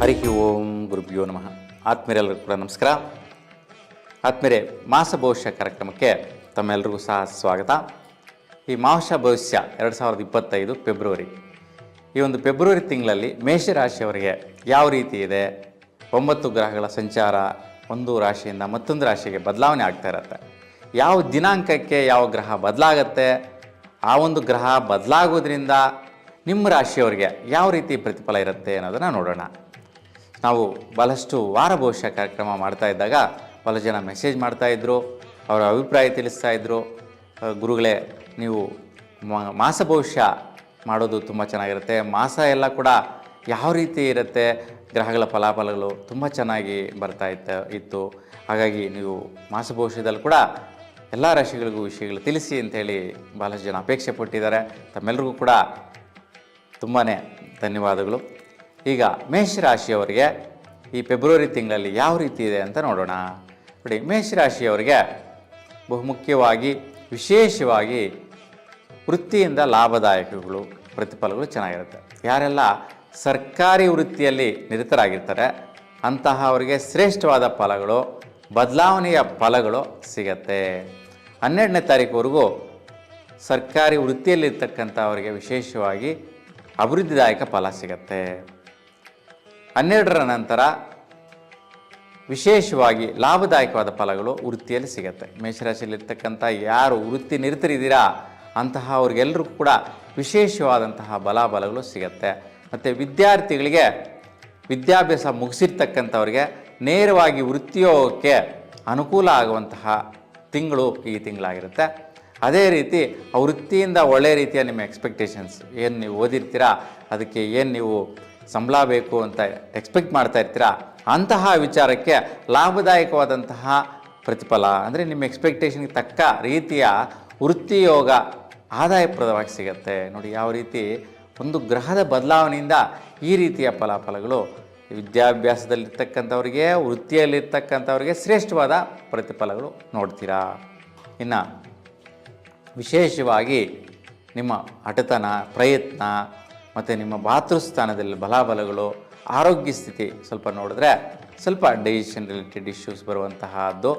ಹರಿ ಓಂ ಗುರುಭ್ಯೋ ನಮಃ. ಆತ್ಮೀಯರೆಲ್ಲರಿಗೂ ಕೂಡ ನಮಸ್ಕಾರ. ಆತ್ಮೀಯರೇ, ಮಾಸ ಭವಿಷ್ಯ ಕಾರ್ಯಕ್ರಮಕ್ಕೆ ತಮ್ಮೆಲ್ಲರಿಗೂ ಸಹ ಸ್ವಾಗತ. ಈ ಮಾಸ ಭವಿಷ್ಯ ಎರಡು ಸಾವಿರದ ಇಪ್ಪತ್ತೈದು ಫೆಬ್ರವರಿ. ಈ ಒಂದು ಫೆಬ್ರವರಿ ತಿಂಗಳಲ್ಲಿ ಮೇಷರಾಶಿಯವರಿಗೆ ಯಾವ ರೀತಿ ಇದೆ? ಒಂಬತ್ತು ಗ್ರಹಗಳ ಸಂಚಾರ, ಒಂದು ರಾಶಿಯಿಂದ ಮತ್ತೊಂದು ರಾಶಿಗೆ ಬದಲಾವಣೆ ಆಗ್ತಾ ಇರುತ್ತೆ. ಯಾವ ದಿನಾಂಕಕ್ಕೆ ಯಾವ ಗ್ರಹ ಬದಲಾಗತ್ತೆ? ಆ ಒಂದು ಗ್ರಹ ಬದಲಾಗೋದ್ರಿಂದ ನಿಮ್ಮ ರಾಶಿಯವರಿಗೆ ಯಾವ ರೀತಿ ಪ್ರತಿಫಲ ಇರುತ್ತೆ ಅನ್ನೋದನ್ನು ನೋಡೋಣ. ನಾವು ಬಹಳಷ್ಟು ವಾರ ಭವಿಷ್ಯ ಕಾರ್ಯಕ್ರಮ ಮಾಡ್ತಾ ಇದ್ದಾಗ ಬಹಳ ಜನ ಮೆಸೇಜ್ ಮಾಡ್ತಾಯಿದ್ರು ಅವರ ಅಭಿಪ್ರಾಯ ತಿಳಿಸ್ತಾ ಇದ್ದರು ಗುರುಗಳೇ, ನೀವು ಮಾಸ ಭವಿಷ್ಯ ಮಾಡೋದು ತುಂಬ ಚೆನ್ನಾಗಿರುತ್ತೆ. ಮಾಸ ಎಲ್ಲ ಕೂಡ ಯಾವ ರೀತಿ ಇರುತ್ತೆ, ಗ್ರಹಗಳ ಫಲಾಫಲಗಳು ತುಂಬ ಚೆನ್ನಾಗಿ ಬರ್ತಾ ಇತ್ತು ಇತ್ತು. ಹಾಗಾಗಿ ನೀವು ಮಾಸ ಭವಿಷ್ಯದಲ್ಲಿ ಕೂಡ ಎಲ್ಲ ರಾಶಿಗಳಿಗೂ ವಿಷಯಗಳು ತಿಳಿಸಿ ಅಂಥೇಳಿ ಭಾಳಷ್ಟು ಜನ ಅಪೇಕ್ಷೆ ಪಟ್ಟಿದ್ದಾರೆ. ತಮ್ಮೆಲ್ಲರಿಗೂ ಕೂಡ ತುಂಬಾ ಧನ್ಯವಾದಗಳು. ಈಗ ಮೇಷರಾಶಿಯವರಿಗೆ ಈ ಫೆಬ್ರವರಿ ತಿಂಗಳಲ್ಲಿ ಯಾವ ರೀತಿ ಇದೆ ಅಂತ ನೋಡೋಣ. ನೋಡಿ, ಮೇಷರಾಶಿಯವರಿಗೆ ಬಹುಮುಖ್ಯವಾಗಿ, ವಿಶೇಷವಾಗಿ ವೃತ್ತಿಯಿಂದ ಲಾಭದಾಯಕಗಳು, ಪ್ರತಿಫಲಗಳು ಚೆನ್ನಾಗಿರುತ್ತೆ. ಯಾರೆಲ್ಲ ಸರ್ಕಾರಿ ವೃತ್ತಿಯಲ್ಲಿ ನಿರತರಾಗಿರ್ತಾರೆ ಅಂತಹ ಅವರಿಗೆ ಶ್ರೇಷ್ಠವಾದ ಫಲಗಳು, ಬದಲಾವಣೆಯ ಫಲಗಳು ಸಿಗತ್ತೆ. ಹನ್ನೆರಡನೇ ತಾರೀಕುವರೆಗೂ ಸರ್ಕಾರಿ ವೃತ್ತಿಯಲ್ಲಿರ್ತಕ್ಕಂಥವರಿಗೆ ವಿಶೇಷವಾಗಿ ಅಭಿವೃದ್ಧಿದಾಯಕ ಫಲ ಸಿಗತ್ತೆ. ಹನ್ನೆರಡರ ನಂತರ ವಿಶೇಷವಾಗಿ ಲಾಭದಾಯಕವಾದ ಫಲಗಳು ವೃತ್ತಿಯಲ್ಲಿ ಸಿಗುತ್ತೆ. ಮೇಷರಾಶಿಯಲ್ಲಿರ್ತಕ್ಕಂಥ ಯಾರು ವೃತ್ತಿ ನಿರತರಿದ್ದೀರಾ ಅಂತಹ ಅವ್ರಿಗೆಲ್ಲರಿಗೂ ಕೂಡ ವಿಶೇಷವಾದಂತಹ ಬಲಾಬಲಗಳು ಸಿಗುತ್ತೆ. ಮತ್ತು ವಿದ್ಯಾರ್ಥಿಗಳಿಗೆ ವಿದ್ಯಾಭ್ಯಾಸ ಮುಗಿಸಿರ್ತಕ್ಕಂಥವ್ರಿಗೆ ನೇರವಾಗಿ ವೃತ್ತಿಯೋಗಕ್ಕೆ ಅನುಕೂಲ ಆಗುವಂತಹ ತಿಂಗಳು ಈ ತಿಂಗಳಾಗಿರುತ್ತೆ. ಅದೇ ರೀತಿ ಆ ವೃತ್ತಿಯಿಂದ ಒಳ್ಳೆಯ ರೀತಿಯ ನಿಮ್ಮ ಎಕ್ಸ್ಪೆಕ್ಟೇಷನ್ಸ್ ಏನು ನೀವು ಓದಿರ್ತೀರಾ, ಅದಕ್ಕೆ ಏನು ನೀವು ಸಂಬಳ ಬೇಕು ಅಂತ ಎಕ್ಸ್ಪೆಕ್ಟ್ ಮಾಡ್ತಾ ಇರ್ತೀರಾ? ಅಂತಹ ವಿಚಾರಕ್ಕೆ ಲಾಭದಾಯಕವಾದಂತಹ ಪ್ರತಿಫಲ, ಅಂದರೆ ನಿಮ್ಮ ಎಕ್ಸ್ಪೆಕ್ಟೇಷನ್ಗೆ ತಕ್ಕ ರೀತಿಯ ವೃತ್ತಿಯೋಗ ಆದಾಯಪ್ರದವಾಗಿ ಸಿಗುತ್ತೆ. ನೋಡಿ, ಯಾವ ರೀತಿ ಒಂದು ಗ್ರಹದ ಬದಲಾವಣೆಯಿಂದ ಈ ರೀತಿಯ ಫಲಾಫಲಗಳು ವಿದ್ಯಾಭ್ಯಾಸದಲ್ಲಿರ್ತಕ್ಕಂಥವ್ರಿಗೆ, ವೃತ್ತಿಯಲ್ಲಿರ್ತಕ್ಕಂಥವ್ರಿಗೆ ಶ್ರೇಷ್ಠವಾದ ಪ್ರತಿಫಲಗಳು ನೋಡ್ತೀರಾ? ಇನ್ನು ವಿಶೇಷವಾಗಿ ನಿಮ್ಮ ಹಠತನ, ಪ್ರಯತ್ನ ಮತ್ತು ನಿಮ್ಮ ಮಾತೃಸ್ಥಾನದಲ್ಲಿ ಬಲಾಬಲಗಳು, ಆರೋಗ್ಯ ಸ್ಥಿತಿ ಸ್ವಲ್ಪ ನೋಡಿದ್ರೆ ಸ್ವಲ್ಪ ಡೈಜೆಷನ್ ರಿಲೇಟೆಡ್ ಇಶ್ಯೂಸ್ ಬರುವಂತಹದ್ದು,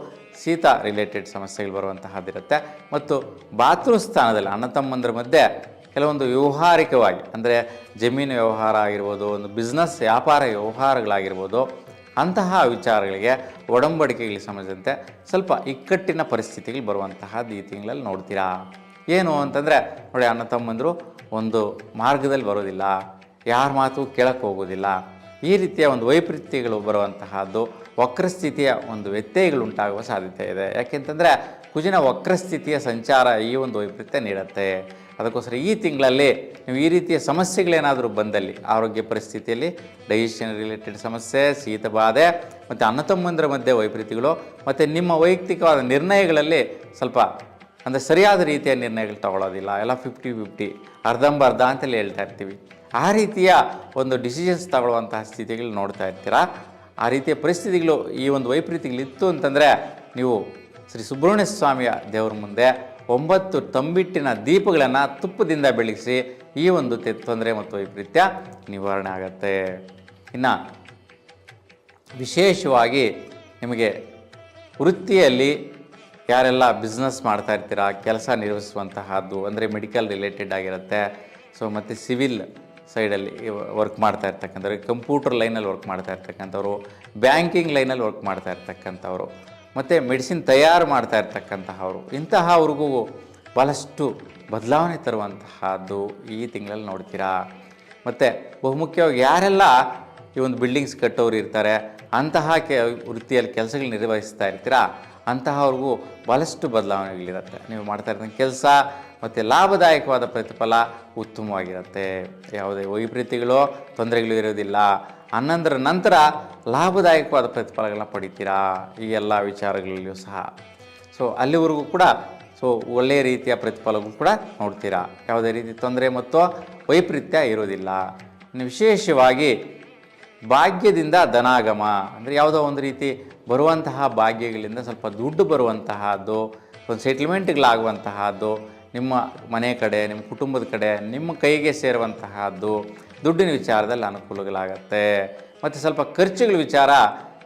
ಶೀತ ರಿಲೇಟೆಡ್ ಸಮಸ್ಯೆಗಳು ಬರುವಂತಹದ್ದಿರುತ್ತೆ ಮತ್ತು ಬಾತೃಸ್ಥಾನದಲ್ಲಿ ಅಣ್ಣ ತಮ್ಮಂದ್ರ ಮಧ್ಯೆ ಕೆಲವೊಂದು ವ್ಯವಹಾರಿಕವಾಗಿ, ಅಂದರೆ ಜಮೀನು ವ್ಯವಹಾರ ಆಗಿರ್ಬೋದು, ಒಂದು ಬಿಸ್ನೆಸ್ ವ್ಯಾಪಾರ ವ್ಯವಹಾರಗಳಾಗಿರ್ಬೋದು, ಅಂತಹ ವಿಚಾರಗಳಿಗೆ ಒಡಂಬಡಿಕೆಗಳಿಗೆ ಸಂಬಂಧಿಸಿದಂತೆ ಸ್ವಲ್ಪ ಇಕ್ಕಟ್ಟಿನ ಪರಿಸ್ಥಿತಿಗಳು ಬರುವಂತಹದ್ದು ಈ ತಿಂಗಳಲ್ಲಿ ನೋಡ್ತೀರಾ? ಏನು ಅಂತಂದರೆ, ನೋಡಿ ಅಣ್ಣ ತಮ್ಮಂದರು ಒಂದು ಮಾರ್ಗದಲ್ಲಿ ಬರೋದಿಲ್ಲ, ಯಾರ ಮಾತು ಕೇಳಕ್ಕೆ ಹೋಗೋದಿಲ್ಲ. ಈ ರೀತಿಯ ಒಂದು ವೈಪರೀತ್ಯಗಳು ಬರುವಂತಹದ್ದು, ವಕ್ರಸ್ಥಿತಿಯ ಒಂದು ವ್ಯತ್ಯಯಗಳು ಉಂಟಾಗುವ ಸಾಧ್ಯತೆ ಇದೆ. ಯಾಕೆಂತಂದರೆ, ಕುಜಿನ ವಕ್ರಸ್ಥಿತಿಯ ಸಂಚಾರ ಈ ಒಂದು ವೈಪರೀತ್ಯ ನೀಡುತ್ತೆ. ಅದಕ್ಕೋಸ್ಕರ ಈ ತಿಂಗಳಲ್ಲಿ ನೀವು ಈ ರೀತಿಯ ಸಮಸ್ಯೆಗಳೇನಾದರೂ ಬಂದಲ್ಲಿ, ಆರೋಗ್ಯ ಪರಿಸ್ಥಿತಿಯಲ್ಲಿ ಡೈಜೆಷನ್ ರಿಲೇಟೆಡ್ ಸಮಸ್ಯೆ, ಶೀತ ಬಾಧೆ, ಮತ್ತು ಅಣ್ಣ ತಮ್ಮಂದರ ಮಧ್ಯೆ ವೈಪರೀತ್ಯಗಳು, ಮತ್ತು ನಿಮ್ಮ ವೈಯಕ್ತಿಕವಾದ ನಿರ್ಣಯಗಳಲ್ಲಿ ಸ್ವಲ್ಪ ಅಂದರೆ ಸರಿಯಾದ ರೀತಿಯ ನಿರ್ಣಯಗಳು ತಗೊಳ್ಳೋದಿಲ್ಲ ಎಲ್ಲ ಫಿಫ್ಟಿ ಫಿಫ್ಟಿ ಅರ್ಧಂಬರ್ಧ ಅಂತಲೇ ಹೇಳ್ತಾ ಇರ್ತೀವಿ. ಆ ರೀತಿಯ ಒಂದು ಡಿಸಿಷನ್ಸ್ ತಗೊಳ್ಳುವಂತಹ ಸ್ಥಿತಿಗಳು ನೋಡ್ತಾ ಇರ್ತೀರಾ? ಆ ರೀತಿಯ ಪರಿಸ್ಥಿತಿಗಳು ಈ ಒಂದು ವೈಪರೀತ್ಯಗಳಿತ್ತು ಅಂತಂದರೆ ನೀವು ಶ್ರೀ ಸುಬ್ರಹ್ಮಣ್ಯ ಸ್ವಾಮಿಯ ದೇವರ ಮುಂದೆ ಒಂಬತ್ತು ತಂಬಿಟ್ಟಿನ ದೀಪಗಳನ್ನು ತುಪ್ಪದಿಂದ ಬೆಳಗಿಸಿ ಈ ಒಂದು ತೊಂದರೆ ಮತ್ತು ವೈಪರೀತ್ಯ ನಿವಾರಣೆ ಆಗತ್ತೆ. ಇನ್ನು ವಿಶೇಷವಾಗಿ ನಿಮಗೆ ವೃತ್ತಿಯಲ್ಲಿ ಯಾರೆಲ್ಲ ಬಿಸ್ನೆಸ್ ಮಾಡ್ತಾ ಇರ್ತೀರಾ, ಕೆಲಸ ನಿರ್ವಹಿಸುವಂತಹದ್ದು, ಅಂದರೆ ಮೆಡಿಕಲ್ ರಿಲೇಟೆಡ್ ಆಗಿರುತ್ತೆ ಸೊ ಮತ್ತು ಸಿವಿಲ್ ಸೈಡಲ್ಲಿ ವರ್ಕ್ ಮಾಡ್ತಾ ಇರ್ತಕ್ಕಂಥವ್ರು ಕಂಪ್ಯೂಟರ್ ಲೈನಲ್ಲಿ ವರ್ಕ್ ಮಾಡ್ತಾ ಇರ್ತಕ್ಕಂಥವ್ರು ಬ್ಯಾಂಕಿಂಗ್ ಲೈನಲ್ಲಿ ವರ್ಕ್ ಮಾಡ್ತಾ ಇರ್ತಕ್ಕಂಥವ್ರು, ಮತ್ತು ಮೆಡಿಸಿನ್ ತಯಾರು ಮಾಡ್ತಾ ಇರ್ತಕ್ಕಂತಹವರು ಇಂತಹವ್ರಿಗೂ ಭಾಳಷ್ಟು ಬದಲಾವಣೆ ತರುವಂತಹದ್ದು ಈ ತಿಂಗಳಲ್ಲಿ ನೋಡ್ತೀರಾ. ಮತ್ತು ಬಹುಮುಖ್ಯವಾಗಿ ಯಾರೆಲ್ಲ ಈ ಒಂದು ಬಿಲ್ಡಿಂಗ್ಸ್ ಕಟ್ಟೋರು ಇರ್ತಾರೆ, ಅಂತಹ ಕೆ, ವೃತ್ತಿಯಲ್ಲಿ ಕೆಲಸಗಳು ನಿರ್ವಹಿಸ್ತಾ ಇರ್ತೀರಾ ಅಂತಹವ್ರಿಗೂ ಭಾಳಷ್ಟು ಬದಲಾವಣೆಗಳಿರುತ್ತೆ. ನೀವು ಮಾಡ್ತಾ ಇರ್ತಕ್ಕಂಥ ಕೆಲಸ ಮತ್ತು ಲಾಭದಾಯಕವಾದ ಪ್ರತಿಫಲ ಉತ್ತಮವಾಗಿರುತ್ತೆ. ಯಾವುದೇ ವೈಪರೀತ್ಯಗಳು ತೊಂದರೆಗಳು ಇರೋದಿಲ್ಲ. ಹನ್ನೊಂದರ ನಂತರ ಲಾಭದಾಯಕವಾದ ಪ್ರತಿಫಲಗಳನ್ನ ಪಡಿತೀರಾ? ಈ ಎಲ್ಲ ವಿಚಾರಗಳಲ್ಲಿಯೂ ಸಹ. ಸೊ ಅಲ್ಲಿವರೆಗೂ ಕೂಡ ಸೊ ಒಳ್ಳೆಯ ರೀತಿಯ ಪ್ರತಿಫಲಗಳು ಕೂಡ ನೋಡ್ತೀರಾ. ಯಾವುದೇ ರೀತಿ ತೊಂದರೆ ಮತ್ತು ವೈಪರೀತ್ಯ ಇರೋದಿಲ್ಲ. ವಿಶೇಷವಾಗಿ ಭಾಗ್ಯದಿಂದ ಧನಾಗಮ. ಅಂದರೆ ಯಾವುದೋ ಒಂದು ರೀತಿ ಬರುವಂತಹ ಭಾಗ್ಯಗಳಿಂದ ಸ್ವಲ್ಪ ದುಡ್ಡು ಬರುವಂತಹದ್ದು ಒಂದು ಸೆಟ್ಲ್ಮೆಂಟ್ಗಳಾಗುವಂತಹದ್ದು, ನಿಮ್ಮ ಮನೆ ಕಡೆ, ನಿಮ್ಮ ಕುಟುಂಬದ ಕಡೆ, ನಿಮ್ಮ ಕೈಗೆ ಸೇರುವಂತಹದ್ದು ದುಡ್ಡಿನ ವಿಚಾರದಲ್ಲಿ ಅನುಕೂಲಗಳಾಗತ್ತೆ. ಮತ್ತು ಸ್ವಲ್ಪ ಖರ್ಚುಗಳ ವಿಚಾರ,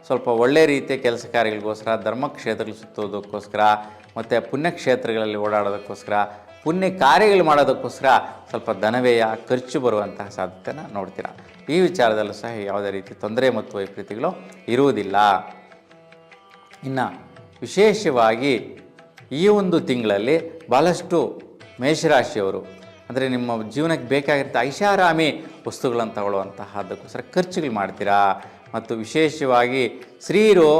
ಸ್ವಲ್ಪ ಒಳ್ಳೆ ರೀತಿಯ ಕೆಲಸ ಕಾರ್ಯಗಳಿಗೋಸ್ಕರ ಧರ್ಮಕ್ಷೇತ್ರಗಳು ಸುತ್ತೋದಕ್ಕೋಸ್ಕರ ಮತ್ತು ಪುಣ್ಯಕ್ಷೇತ್ರಗಳಲ್ಲಿ ಓಡಾಡೋದಕ್ಕೋಸ್ಕರ, ಪುಣ್ಯ ಕಾರ್ಯಗಳು ಮಾಡೋದಕ್ಕೋಸ್ಕರ ಸ್ವಲ್ಪ ಧನವ್ಯಯ, ಖರ್ಚು ಬರುವಂತಹ ಸಾಧ್ಯತೆನ ನೋಡ್ತೀರಾ? ಈ ವಿಚಾರದಲ್ಲೂ ಸಹ ಯಾವುದೇ ರೀತಿ ತೊಂದರೆ ಮತ್ತು ವೈಪರೀತ್ಯಗಳು ಇರುವುದಿಲ್ಲ. ಇನ್ನು ವಿಶೇಷವಾಗಿ ಈ ಒಂದು ತಿಂಗಳಲ್ಲಿ ಭಾಳಷ್ಟು ಮೇಷರಾಶಿಯವರು, ಅಂದರೆ ನಿಮ್ಮ ಜೀವನಕ್ಕೆ ಬೇಕಾಗಿರ್ತ ಐಷಾರಾಮಿ ವಸ್ತುಗಳನ್ನು ತಗೊಳ್ಳುವಂತಹದ್ದಕ್ಕೋಸ್ಕರ ಖರ್ಚುಗಳು ಮಾಡ್ತೀರಾ? ಮತ್ತು ವಿಶೇಷವಾಗಿ ಸ್ತ್ರೀಯರು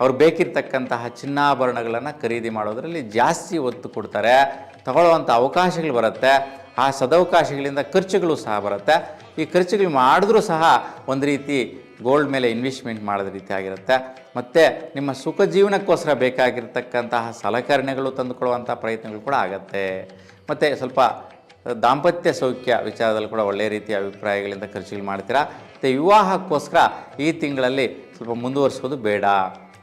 ಅವ್ರು ಬೇಕಿರ್ತಕ್ಕಂತಹ ಚಿನ್ನಾಭರಣಗಳನ್ನು ಖರೀದಿ ಮಾಡೋದರಲ್ಲಿ ಜಾಸ್ತಿ ಒತ್ತು ಕೊಡ್ತಾರೆ, ತಗೊಳ್ಳುವಂಥ ಅವಕಾಶಗಳು ಬರುತ್ತೆ. ಆ ಸದವಕಾಶಗಳಿಂದ ಖರ್ಚುಗಳು ಸಹ ಬರುತ್ತೆ. ಈ ಖರ್ಚುಗಳು ಮಾಡಿದ್ರೂ ಸಹ ಒಂದು ರೀತಿ ಗೋಲ್ಡ್ ಮೇಲೆ ಇನ್ವೆಸ್ಟ್ಮೆಂಟ್ ಮಾಡಿದ ರೀತಿ ಆಗಿರುತ್ತೆ. ಮತ್ತು ನಿಮ್ಮ ಸುಖ ಜೀವನಕ್ಕೋಸ್ಕರ ಬೇಕಾಗಿರ್ತಕ್ಕಂತಹ ಸಲಕರಣೆಗಳು ತಂದುಕೊಳ್ಳುವಂಥ ಪ್ರಯತ್ನಗಳು ಕೂಡ ಆಗುತ್ತೆ. ಮತ್ತು ಸ್ವಲ್ಪ ದಾಂಪತ್ಯ ಸೌಖ್ಯ ವಿಚಾರದಲ್ಲಿ ಕೂಡ ಒಳ್ಳೆಯ ರೀತಿಯ ಅಭಿಪ್ರಾಯಗಳಿಂದ ಖರ್ಚುಗಳು ಮಾಡ್ತೀರಾ? ಮತ್ತು ವಿವಾಹಕ್ಕೋಸ್ಕರ ಈ ತಿಂಗಳಲ್ಲಿ ಸ್ವಲ್ಪ ಮುಂದುವರಿಸೋದು ಬೇಡ.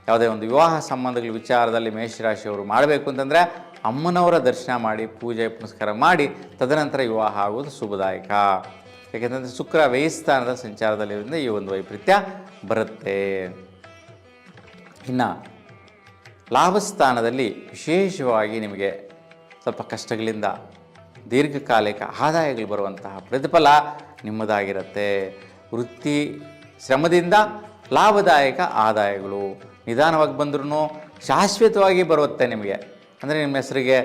ಯಾವುದೇ ಒಂದು ವಿವಾಹ ಸಂಬಂಧಗಳ ವಿಚಾರದಲ್ಲಿ ಮೇಷರಾಶಿಯವರು ಮಾಡಬೇಕು ಅಂತಂದರೆ ಅಮ್ಮನವರ ದರ್ಶನ ಮಾಡಿ, ಪೂಜೆ ಪುನಸ್ಕಾರ ಮಾಡಿ, ತದನಂತರ ವಿವಾಹ ಆಗುವುದು ಶುಭದಾಯಕ. ಯಾಕೆಂತಂದರೆ ಶುಕ್ರ ವ್ಯಯಸ್ಥಾನದ ಸಂಚಾರದಲ್ಲಿರೋದ್ರಿಂದ ಈ ಒಂದು ವೈಪರೀತ್ಯ ಬರುತ್ತೆ. ಇನ್ನು ಲಾಭಸ್ಥಾನದಲ್ಲಿ ವಿಶೇಷವಾಗಿ ನಿಮಗೆ ಸ್ವಲ್ಪ ಕಷ್ಟಗಳಿಂದ ದೀರ್ಘಕಾಲಿಕ ಆದಾಯಗಳು ಬರುವಂತಹ ಪ್ರತಿಫಲ ನಿಮ್ಮದಾಗಿರುತ್ತೆ. ವೃತ್ತಿ ಶ್ರಮದಿಂದ ಲಾಭದಾಯಕ ಆದಾಯಗಳು ನಿಧಾನವಾಗಿ ಬಂದ್ರೂ ಶಾಶ್ವತವಾಗಿ ಬರುತ್ತೆ ನಿಮಗೆ. ಅಂದರೆ ನಿಮ್ಮ ಹೆಸರಿಗೆ